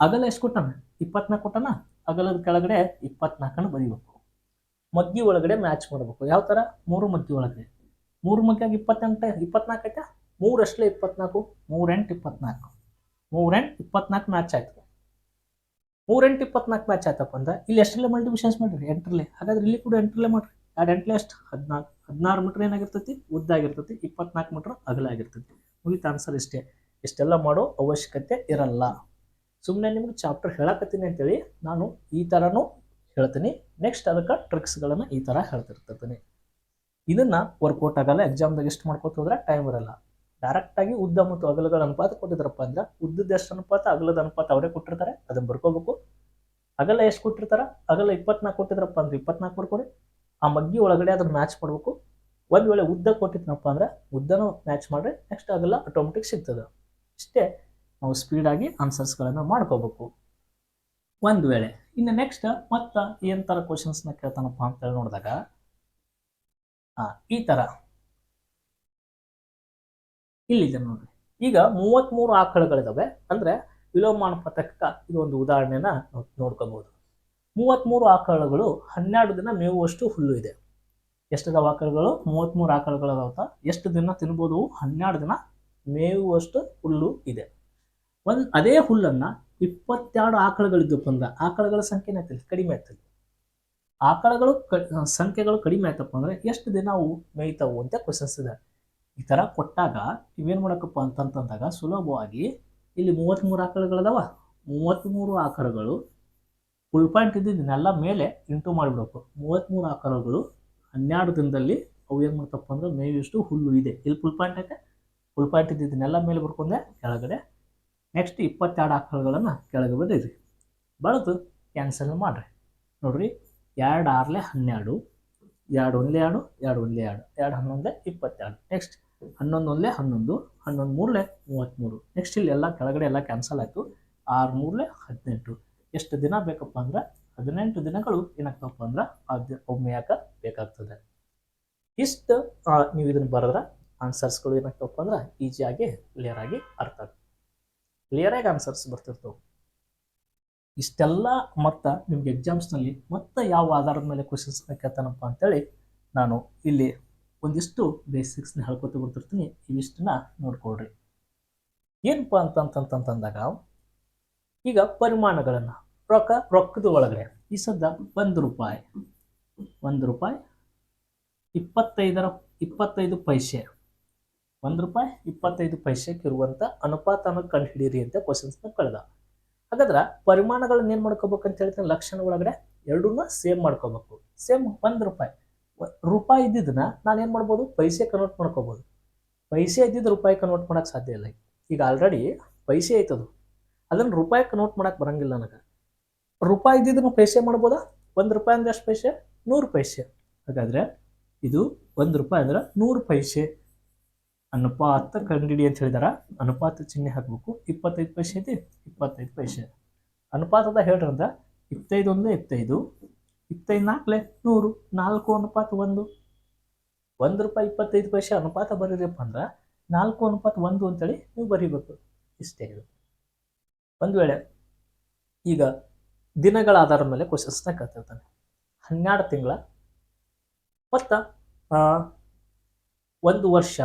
ಅಗಲ ಎಷ್ಟು ಕೊಟ್ಟಾನ ಇಪ್ಪತ್ನಾಲ್ಕು ಕೊಟ್ಟಾನ ಅಗಲದ ಕೆಳಗಡೆ ಇಪ್ಪತ್ನಾಲ್ಕನ್ನು ಬರೀಬೇಕು. ಮಗ್ಗಿ ಒಳಗಡೆ ಮ್ಯಾಚ್ ಮಾಡಬೇಕು. ಯಾವ ಥರ ಮೂರು ಮಗ್ಗಿ ಒಳಗಡೆ ಮೂರು ಮಗ್ಗಿಯಾಗ ಇಪ್ಪತ್ತೆಂಟು ಇಪ್ಪತ್ನಾಲ್ಕು ಆಯ್ತಾ? ಮೂರಷ್ಟಲೇ ಇಪ್ಪತ್ನಾಲ್ಕು ಮೂರೆಂಟು ಇಪ್ಪತ್ನಾಲ್ಕು ಮೂರೆಂಟು ಇಪ್ಪತ್ನಾಲ್ಕು ಮ್ಯಾಚ್ ಆಯ್ತು ಮೂರೆಂಟು ಇಪ್ಪತ್ನಾಲ್ಕು ಮ್ಯಾಚ್ ಆಯ್ತಪ್ಪ ಅಂದ್ರೆ ಇಲ್ಲಿ ಎಷ್ಟರಲ್ಲೇ ಮಲ್ಟಿಪ್ಲಿಷನ್ಸ್ ಮಾಡಿರಿ? ಎಂಟರಲ್ಲೇ. ಹಾಗಾದ್ರೆ ಇಲ್ಲಿ ಕೂಡ ಎಂಟ್ರಲ್ಲೇ ಮಾಡ್ರಿ. ಎರಡು ಎಂಟ್ಲೇ ಎಷ್ಟು ಹದಿನಾಲ್ಕು ಹದಿನಾರು ಮೀಟ್ರ್ ಏನಾಗಿರ್ತೈತಿ? ಉದ್ದ ಆಗಿರ್ತೈತಿ. ಇಪ್ಪತ್ನಾಲ್ಕು ಮೀಟ್ರ್ ಅಗಲ ಆಗಿರ್ತೈತಿ. ಮುಗಿತು ಆನ್ಸರ್ ಇಷ್ಟೇ. ಇಷ್ಟೆಲ್ಲ ಮಾಡೋ ಅವಶ್ಯಕತೆ ಇರಲ್ಲ. ಸುಮ್ಮನೆ ನಿಮ್ಗೆ ಚಾಪ್ಟರ್ ಹೇಳಕತ್ತೀನಿ ಅಂತೇಳಿ ನಾನು ಈ ಥರನೂ ಹೇಳ್ತೀನಿ. ನೆಕ್ಸ್ಟ್ ಅದಕ್ಕೆ ಟ್ರಿಕ್ಸ್ಗಳನ್ನು ಈ ಥರ ಹೇಳ್ತಿರ್ತೀನಿ. ಇದನ್ನು ವರ್ಕೌಟ್ ಆಗಲ್ಲ ಎಕ್ಸಾಮ್ದಾಗ ಎಷ್ಟು ಮಾಡ್ಕೊತ ಹೋದ್ರೆ ಟೈಮ್ ಇರಲ್ಲ. ಡೈರೆಕ್ಟಾಗಿ ಉದ್ದ ಮತ್ತು ಅಗಲಗಳ ಅನುಪಾತ ಕೊಟ್ಟಿದ್ರಪ್ಪ ಅಂದ್ರೆ ಉದ್ದದ ಎಷ್ಟು ಅನುಪಾತ, ಅಗಲದ ಅನುಪಾತ ಅವರೇ ಕೊಟ್ಟಿರ್ತಾರೆ, ಅದನ್ನು ಬರ್ಕೋಬೇಕು. ಅಗಲ ಎಷ್ಟು ಕೊಟ್ಟಿರ್ತಾರೆ? ಅಗಲ ಇಪ್ಪತ್ನಾಲ್ಕು ಕೊಟ್ಟಿದ್ರಪ್ಪ ಅಂದ್ರೆ ಇಪ್ಪತ್ನಾಲ್ಕು ಬರ್ಕೊಡಿ ಆ ಮಗ್ಗಿ ಒಳಗಡೆ ಅದನ್ನು ಮ್ಯಾಚ್ ಮಾಡಬೇಕು. ಒಂದು ವೇಳೆ ಉದ್ದ ಕೊಟ್ಟಿದ್ನಪ್ಪ ಅಂದ್ರೆ ಉದ್ದನೂ ಮ್ಯಾಚ್ ಮಾಡ್ರಿ ನೆಕ್ಸ್ಟ್ ಅದೆಲ್ಲ ಆಟೋಮೆಟಿಕ್ ಸಿಗ್ತದೆ. ಇಷ್ಟೇ ನಾವು ಸ್ಪೀಡಾಗಿ ಆನ್ಸರ್ಸ್ಗಳನ್ನು ಮಾಡ್ಕೋಬೇಕು. ಒಂದು ವೇಳೆ. ಇನ್ನು ನೆಕ್ಸ್ಟ್ ಮತ್ತೆ ಏನು ಥರ ಕ್ವಶನ್ಸ್ನ ಕೇಳ್ತಾನಪ್ಪ ಅಂತೇಳಿ ನೋಡಿದಾಗ ಹಾಂ ಈ ಥರ ಇಲ್ಲಿದೆ ನೋಡ್ರಿ. ಈಗ ಮೂವತ್ತ್ಮೂರು ಆಕಳಗಳಿದಾವೆ. ಅಂದರೆ ಪಥಕ್ಕ ಇದು ಒಂದು ಉದಾಹರಣೆನ ನೋಡ್ಕೋಬಹುದು ಮೂವತ್ತ್ಮೂರು ಆಕಳುಗಳು ಹನ್ನೆರಡು ದಿನ ಮೇವುವಷ್ಟು ಹುಲ್ಲು ಇದೆ. ಎಷ್ಟಿದಾವೆ ಆಕಳುಗಳು? ಮೂವತ್ತ್ಮೂರು ಅದಾವ ಎಷ್ಟು ದಿನ ತಿನ್ಬೋದು? ಹನ್ನೆರಡು ದಿನ ಮೇವುವಷ್ಟು ಹುಲ್ಲು ಇದೆ. ಒಂದು ಅದೇ ಹುಲ್ಲನ್ನು ಇಪ್ಪತ್ತೆರಡು ಆಕಳುಗಳಿದ್ದು ಅಂದ್ರೆ ಆಕಳುಗಳ ಸಂಖ್ಯೆ ಆಯ್ತಲ್ಲಿ ಕಡಿಮೆ ಆಗ್ತದೆ ಆಕಳುಗಳು ಸಂಖ್ಯೆಗಳು ಕಡಿಮೆ ಆಯ್ತಪ್ಪ ಅಂದ್ರೆ ಎಷ್ಟು ದಿನ ಅವು ಮೇಯ್ತಾವು ಅಂತ ಕ್ವಶನ್ಸ್ ಇದೆ. ಈ ಥರ ಕೊಟ್ಟಾಗ ಇವೇನು ಮಾಡಕ್ಕಪ್ಪ ಅಂತಂತಂದಾಗ ಸುಲಭವಾಗಿ ಇಲ್ಲಿ ಮೂವತ್ತ್ಮೂರು ಆಕಳುಗಳದಾವ. ಮೂವತ್ತ್ಮೂರು ಆಕಳುಗಳು ಫುಲ್ ಪಾಯಿಂಟ್ ಇದ್ದಿದ್ದನ್ನೆಲ್ಲ ಮೇಲೆ ಇಂಟು ಮಾಡಿಬಿಡಬೇಕು. ಮೂವತ್ತ್ಮೂರು ಆಕಳಗಳು ಹನ್ನೆರಡು ದಿನದಲ್ಲಿ ಅವು ಏನು ಮಾಡ್ತಪ್ಪ ಅಂದ್ರೆ ಮೇವಿಷ್ಟು ಹುಲ್ಲು ಇದೆ. ಇಲ್ಲಿ ಫುಲ್ ಪಾಯಿಂಟ್ ಐತೆ. ಫುಲ್ ಪಾಯಿಂಟ್ ಮೇಲೆ ಬರ್ಕೊಂಡೆ, ಕೆಳಗಡೆ ನೆಕ್ಸ್ಟ್ ಇಪ್ಪತ್ತೆರಡು ಆಕಳಗಳನ್ನು ಕೆಳಗೆ ಬಂದಿದ್ರಿ ಬಳದು ಕ್ಯಾನ್ಸಲ್ ಮಾಡಿರಿ. ನೋಡ್ರಿ, ಎರಡು ಆರ್ಲೆ ಹನ್ನೆರಡು, ಎರಡು ಒಂದ್ಲೆ ಎರಡು ಎರಡು ಒಂದ್ಲೆ ಎರಡು ಎರಡು ಹನ್ನೊಂದೇ ಇಪ್ಪತ್ತೆರಡು. ನೆಕ್ಸ್ಟ್ ಹನ್ನೊಂದು ಒಂದ್ಲೆ ಹನ್ನೊಂದು ಹನ್ನೊಂದು ಮೂರಲೆ ಮೂವತ್ತ್ಮೂರು. ನೆಕ್ಸ್ಟ್ ಇಲ್ಲಿ ಎಲ್ಲ ಕೆಳಗಡೆ ಎಲ್ಲ ಕ್ಯಾನ್ಸಲ್ ಆಯಿತು. ಆರು ಮೂರಲೆ ಹದಿನೆಂಟು. ಎಷ್ಟು ದಿನ ಬೇಕಪ್ಪ ಅಂದ್ರೆ ಹದಿನೆಂಟು ದಿನಗಳು ಏನಾಗ್ತಪ್ಪ ಅಂದ್ರೆ ಒಮ್ಮೆ ಯಾಕ ಬೇಕಾಗ್ತದೆ. ಇಷ್ಟು ನೀವು ಇದನ್ನು ಬರೆದ್ರೆ ಆನ್ಸರ್ಸ್ಗಳು ಏನಾಗ್ತವಪ್ಪ ಅಂದ್ರೆ ಈಸಿಯಾಗಿ ಕ್ಲಿಯರ್ ಆಗಿ ಅರ್ಥ ಆಗ್ತದೆ ಕ್ಲಿಯರಾಗಿ ಆನ್ಸರ್ಸ್ ಬರ್ತಿರ್ತವೆ. ಇಷ್ಟೆಲ್ಲ ಮತ್ತ ನಿಮ್ಗೆ ಎಕ್ಸಾಮ್ಸ್ನಲ್ಲಿ ಮತ್ತೆ ಯಾವ ಆಧಾರದ ಮೇಲೆ ಕ್ವಶನ್ಸ್ ಕೇಳ್ತಾನಪ್ಪ ಅಂತೇಳಿ ನಾನು ಇಲ್ಲಿ ಒಂದಿಷ್ಟು ಬೇಸಿಕ್ಸ್ನ ಹೇಳ್ಕೊತ ಬರ್ತಿರ್ತೀನಿ. ಇವಿಷ್ಟನ್ನ ನೋಡ್ಕೊಳ್ರಿ. ಏನಪ್ಪ ಅಂತಂತಂತಂದಾಗ ಈಗ ಪರಿಮಾಣಗಳನ್ನು ರೊಕ್ಕ, ರೊಕ್ಕದ ಒಳಗಡೆ. ಈ ಸದ್ದ ಒಂದು ರೂಪಾಯಿ. ಒಂದು ರೂಪಾಯಿ ಇಪ್ಪತ್ತೈದರ, ಇಪ್ಪತ್ತೈದು ಪೈಸೆ. ಒಂದು ರೂಪಾಯಿ ಇಪ್ಪತ್ತೈದು ಪೈಸೆಗೆ ಇರುವಂಥ ಅನುಪಾತನ ಕಂಡುಹಿಡೀರಿ ಅಂತ ಕ್ವಶನ್ಸ್ನ ಕಳೆದ. ಹಾಗಾದ್ರೆ ಪರಿಮಾಣಗಳನ್ನ ಏನು ಮಾಡ್ಕೋಬೇಕು ಅಂತ ಹೇಳ್ತೀನಿ? ಲಕ್ಷಣ ಒಳಗಡೆ ಎರಡೂನ ಸೇಮ್ ಮಾಡ್ಕೋಬೇಕು. ಸೇಮ್ ಒಂದು ರೂಪಾಯಿ. ರೂಪಾಯಿ ಇದ್ದಿದ್ದನ್ನ ನಾನು ಏನು ಮಾಡ್ಬೋದು? ಪೈಸೆ ಕನ್ವರ್ಟ್ ಮಾಡ್ಕೋಬೋದು. ಪೈಸೆ ಇದ್ದಿದ್ದು ರೂಪಾಯಿ ಕನ್ವರ್ಟ್ ಮಾಡೋಕ್ಕೆ ಸಾಧ್ಯ ಇಲ್ಲ. ಈಗ ಆಲ್ರೆಡಿ ಪೈಸೆ ಆಯ್ತದು ಅದನ್ನು ರೂಪಾಯಿ ಕನ್ವರ್ಟ್ ಮಾಡೋಕ್ಕೆ ಬರಂಗಿಲ್ಲ ನನಗೆ. ರೂಪಾಯಿ ಇದ್ದಿದ್ದನ್ನು ಪೈಸೆ ಮಾಡ್ಬೋದಾ? ಒಂದು ರೂಪಾಯಿ ಅಂದ್ರೆ ಎಷ್ಟು ಪೈಸೆ ನೂರು ಪೈಸೆ ಹಾಗಾದ್ರೆ ಇದು ಒಂದು ರೂಪಾಯಿ ಅಂದ್ರೆ ನೂರು ಪೈಸೆ ಅನುಪಾತ ಕಂಡಿಡಿ ಅಂತ ಹೇಳಿದಾರ? ಅನುಪಾತ ಚಿಹ್ನೆ ಹಾಕಬೇಕು. ಇಪ್ಪತ್ತೈದು ಪೈಸೆ ಐತಿ? ಇಪ್ಪತ್ತೈದು ಪೈಸೆ ಅನುಪಾತದ ಹೇಳ್ರಿ ಅಂದ್ರೆ ಇಪ್ಪತ್ತೈದು ಒಂದು ಇಪ್ಪತ್ತೈದು ಇಪ್ಪತ್ತೈದು ನಾಲ್ಕಲೆ ನೂರು, ನಾಲ್ಕು ಅನುಪಾತ ಒಂದು. ಒಂದು ರೂಪಾಯಿ ಇಪ್ಪತ್ತೈದು ಪೈಸೆ ಅನುಪಾತ ಬರೀರಿಯಪ್ಪ ಅಂದ್ರೆ ನಾಲ್ಕು ಅನುಪಾತ ಒಂದು ಅಂತೇಳಿ ನೀವು ಬರೀಬೇಕು. ಇಷ್ಟೇ ಇದು ಒಂದು ವೇಳೆ ಈಗ ದಿನಗಳ ಆಧಾರದ ಮೇಲೆ ಕ್ವಶನ್ಸ್ನ ಕೇಳ್ತಿರ್ತಾನೆ ಹನ್ನೆರಡು ತಿಂಗಳ, ಮತ್ತು ಒಂದು ವರ್ಷ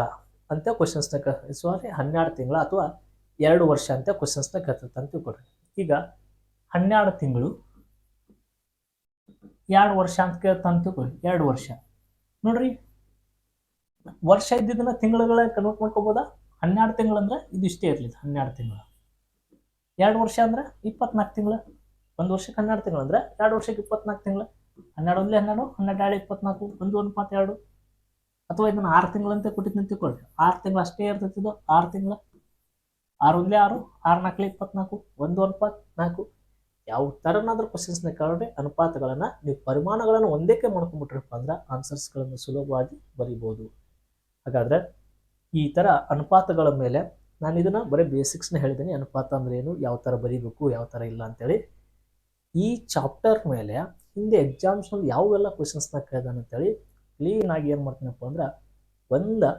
ಅಂತ ಕ್ವಶನ್ಸ್ನ ಕ ಸಾರಿ ಹನ್ನೆರಡು ತಿಂಗಳ ಅಥವಾ ಎರಡು ವರ್ಷ ಅಂತ ಕ್ವಶನ್ಸ್ನ ಕೇಳ್ತಿರ್ತಾನೆ ತಿಳ್ಕೊಡ್ರಿ ಈಗ ಹನ್ನೆರಡು ತಿಂಗಳು, ಎರಡು ವರ್ಷ ಅಂತ ಕೇಳ್ತಾನೆ ತಿಳ್ಕೊಳ್ರಿ. ಎರಡು ವರ್ಷ. ನೋಡ್ರಿ, ವರ್ಷ ಇದ್ದಿದ್ದನ್ನ ತಿಂಗಳುಗಳ ಕನ್ವರ್ಟ್ ಮಾಡ್ಕೋಬೋದಾ? ಹನ್ನೆರಡು ತಿಂಗಳಂದ್ರೆ ಇದು ಇಷ್ಟೇ ಇರಲಿ ಹನ್ನೆರಡು ತಿಂಗಳು. ಎರಡು ವರ್ಷ ಅಂದ್ರೆ ಇಪ್ಪತ್ನಾಲ್ಕು ತಿಂಗಳು. ಒಂದು ವರ್ಷಕ್ಕೆ ಹನ್ನೆರಡು ತಿಂಗಳು ಅಂದ್ರೆ ಎರಡು ವರ್ಷಕ್ಕೆ ಇಪ್ಪತ್ನಾಲ್ಕು ತಿಂಗಳು. ಹನ್ನೆರಡು ಒಂದಲೇ ಹನ್ನೆರಡು ಹನ್ನೆರಡು ಎರಡು ಇಪ್ಪತ್ನಾಲ್ಕು ಒಂದು ಒಂದು ಎರಡು. ಅಥವಾ ಇದನ್ನು ಆರು ತಿಂಗಳಂತೆ ಕೊಟ್ಟಿದ್ದು ತಿಳ್ಕೊಳ್ರಿ. ಆರು ತಿಂಗಳು ಅಷ್ಟೇ ಇರ್ತೈತಿ ಇದು, ಆರು ತಿಂಗಳು. ಆರು ಒಂದಲೇ ಆರು ಆರು ನಾಲ್ಕಲೇ ಇಪ್ಪತ್ನಾಲ್ಕು ಒಂದು ಅನುಪಾತ ನಾಲ್ಕು. ಯಾವ ಥರನಾದ್ರೂ ಕ್ವಶನ್ಸ್ನ ಕೇಳಿದ್ರೆ ಅನುಪಾತಗಳನ್ನು, ನೀವು ಪರಿಮಾಣಗಳನ್ನು ಒಂದೇಕೆ ಮಾಡ್ಕೊಂಡ್ಬಿಟ್ರಪ್ಪ ಅಂದ್ರೆ ಆನ್ಸರ್ಸ್ಗಳನ್ನು ಸುಲಭವಾಗಿ ಬರಿಬೋದು. ಹಾಗಾದರೆ ಈ ಥರ ಅನುಪಾತಗಳ ಮೇಲೆ ನಾನು ಇದನ್ನು ಬರೀ ಬೇಸಿಕ್ಸ್ನ ಹೇಳಿದ್ದೀನಿ ಅನುಪಾತ ಅಂದ್ರೆ ಏನು, ಯಾವ ಥರ ಬರೀಬೇಕು, ಯಾವ ಥರ ಇಲ್ಲ ಅಂತೇಳಿ. ಈ ಚಾಪ್ಟರ್ ಮೇಲೆ ಹಿಂದೆ ಎಕ್ಸಾಮ್ಸ್ನಲ್ಲಿ ಯಾವೆಲ್ಲ ಕ್ವಶನ್ಸ್ನ ಕೇಳಿದಾನೆ ಅಂತೇಳಿ ಕ್ಲೀನಾಗಿ ಏನು ಮಾಡ್ತೀನಪ್ಪ ಅಂದ್ರೆ ಒಂದು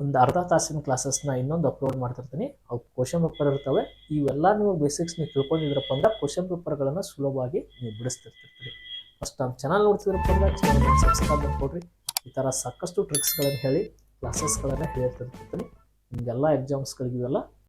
ಒಂದು ಅರ್ಧ ತಾಸಿನ ಕ್ಲಾಸಸ್ನ ಇನ್ನೊಂದು ಅಪ್ಲೋಡ್ ಮಾಡ್ತಿರ್ತೀನಿ. ಅವು ಕ್ವಶನ್ ಪೇಪರ್ ಇರ್ತವೆ. ಇವೆಲ್ಲ ನೀವು ಬೇಸಿಕ್ಸ್ ನೀವು ತಿಳ್ಕೊಂಡಿದ್ರಪ್ಪ ಅಂದ್ರೆ ಕ್ವಶನ್ ಪೇಪರ್ಗಳನ್ನು ಸುಲಭವಾಗಿ ನೀವು ಬಿಡಿಸ್ತಿರ್ತಿರ್ತೀರಿ. ಫಸ್ಟ್ ನಮ್ಮ ಚಾನಲ್ ನೋಡ್ತಿದ್ರಪ್ಪ ಅಂದ್ರೆ ಚಾನಲ್ ಸಬ್ಸ್ಕ್ರೈಬ್ ಮಾಡ್ಕೊಡ್ರಿ ಈ ಥರ ಸಾಕಷ್ಟು ಟ್ರಿಕ್ಸ್ಗಳನ್ನು ಹೇಳಿ ಕ್ಲಾಸಸ್ಗಳನ್ನು ಹೇಳ್ತಿರ್ತಿರ್ತೀನಿ. ನಿಮಗೆಲ್ಲ ಎಕ್ಸಾಮ್ಸ್ಗಳಿಗೆ ಇವೆಲ್ಲ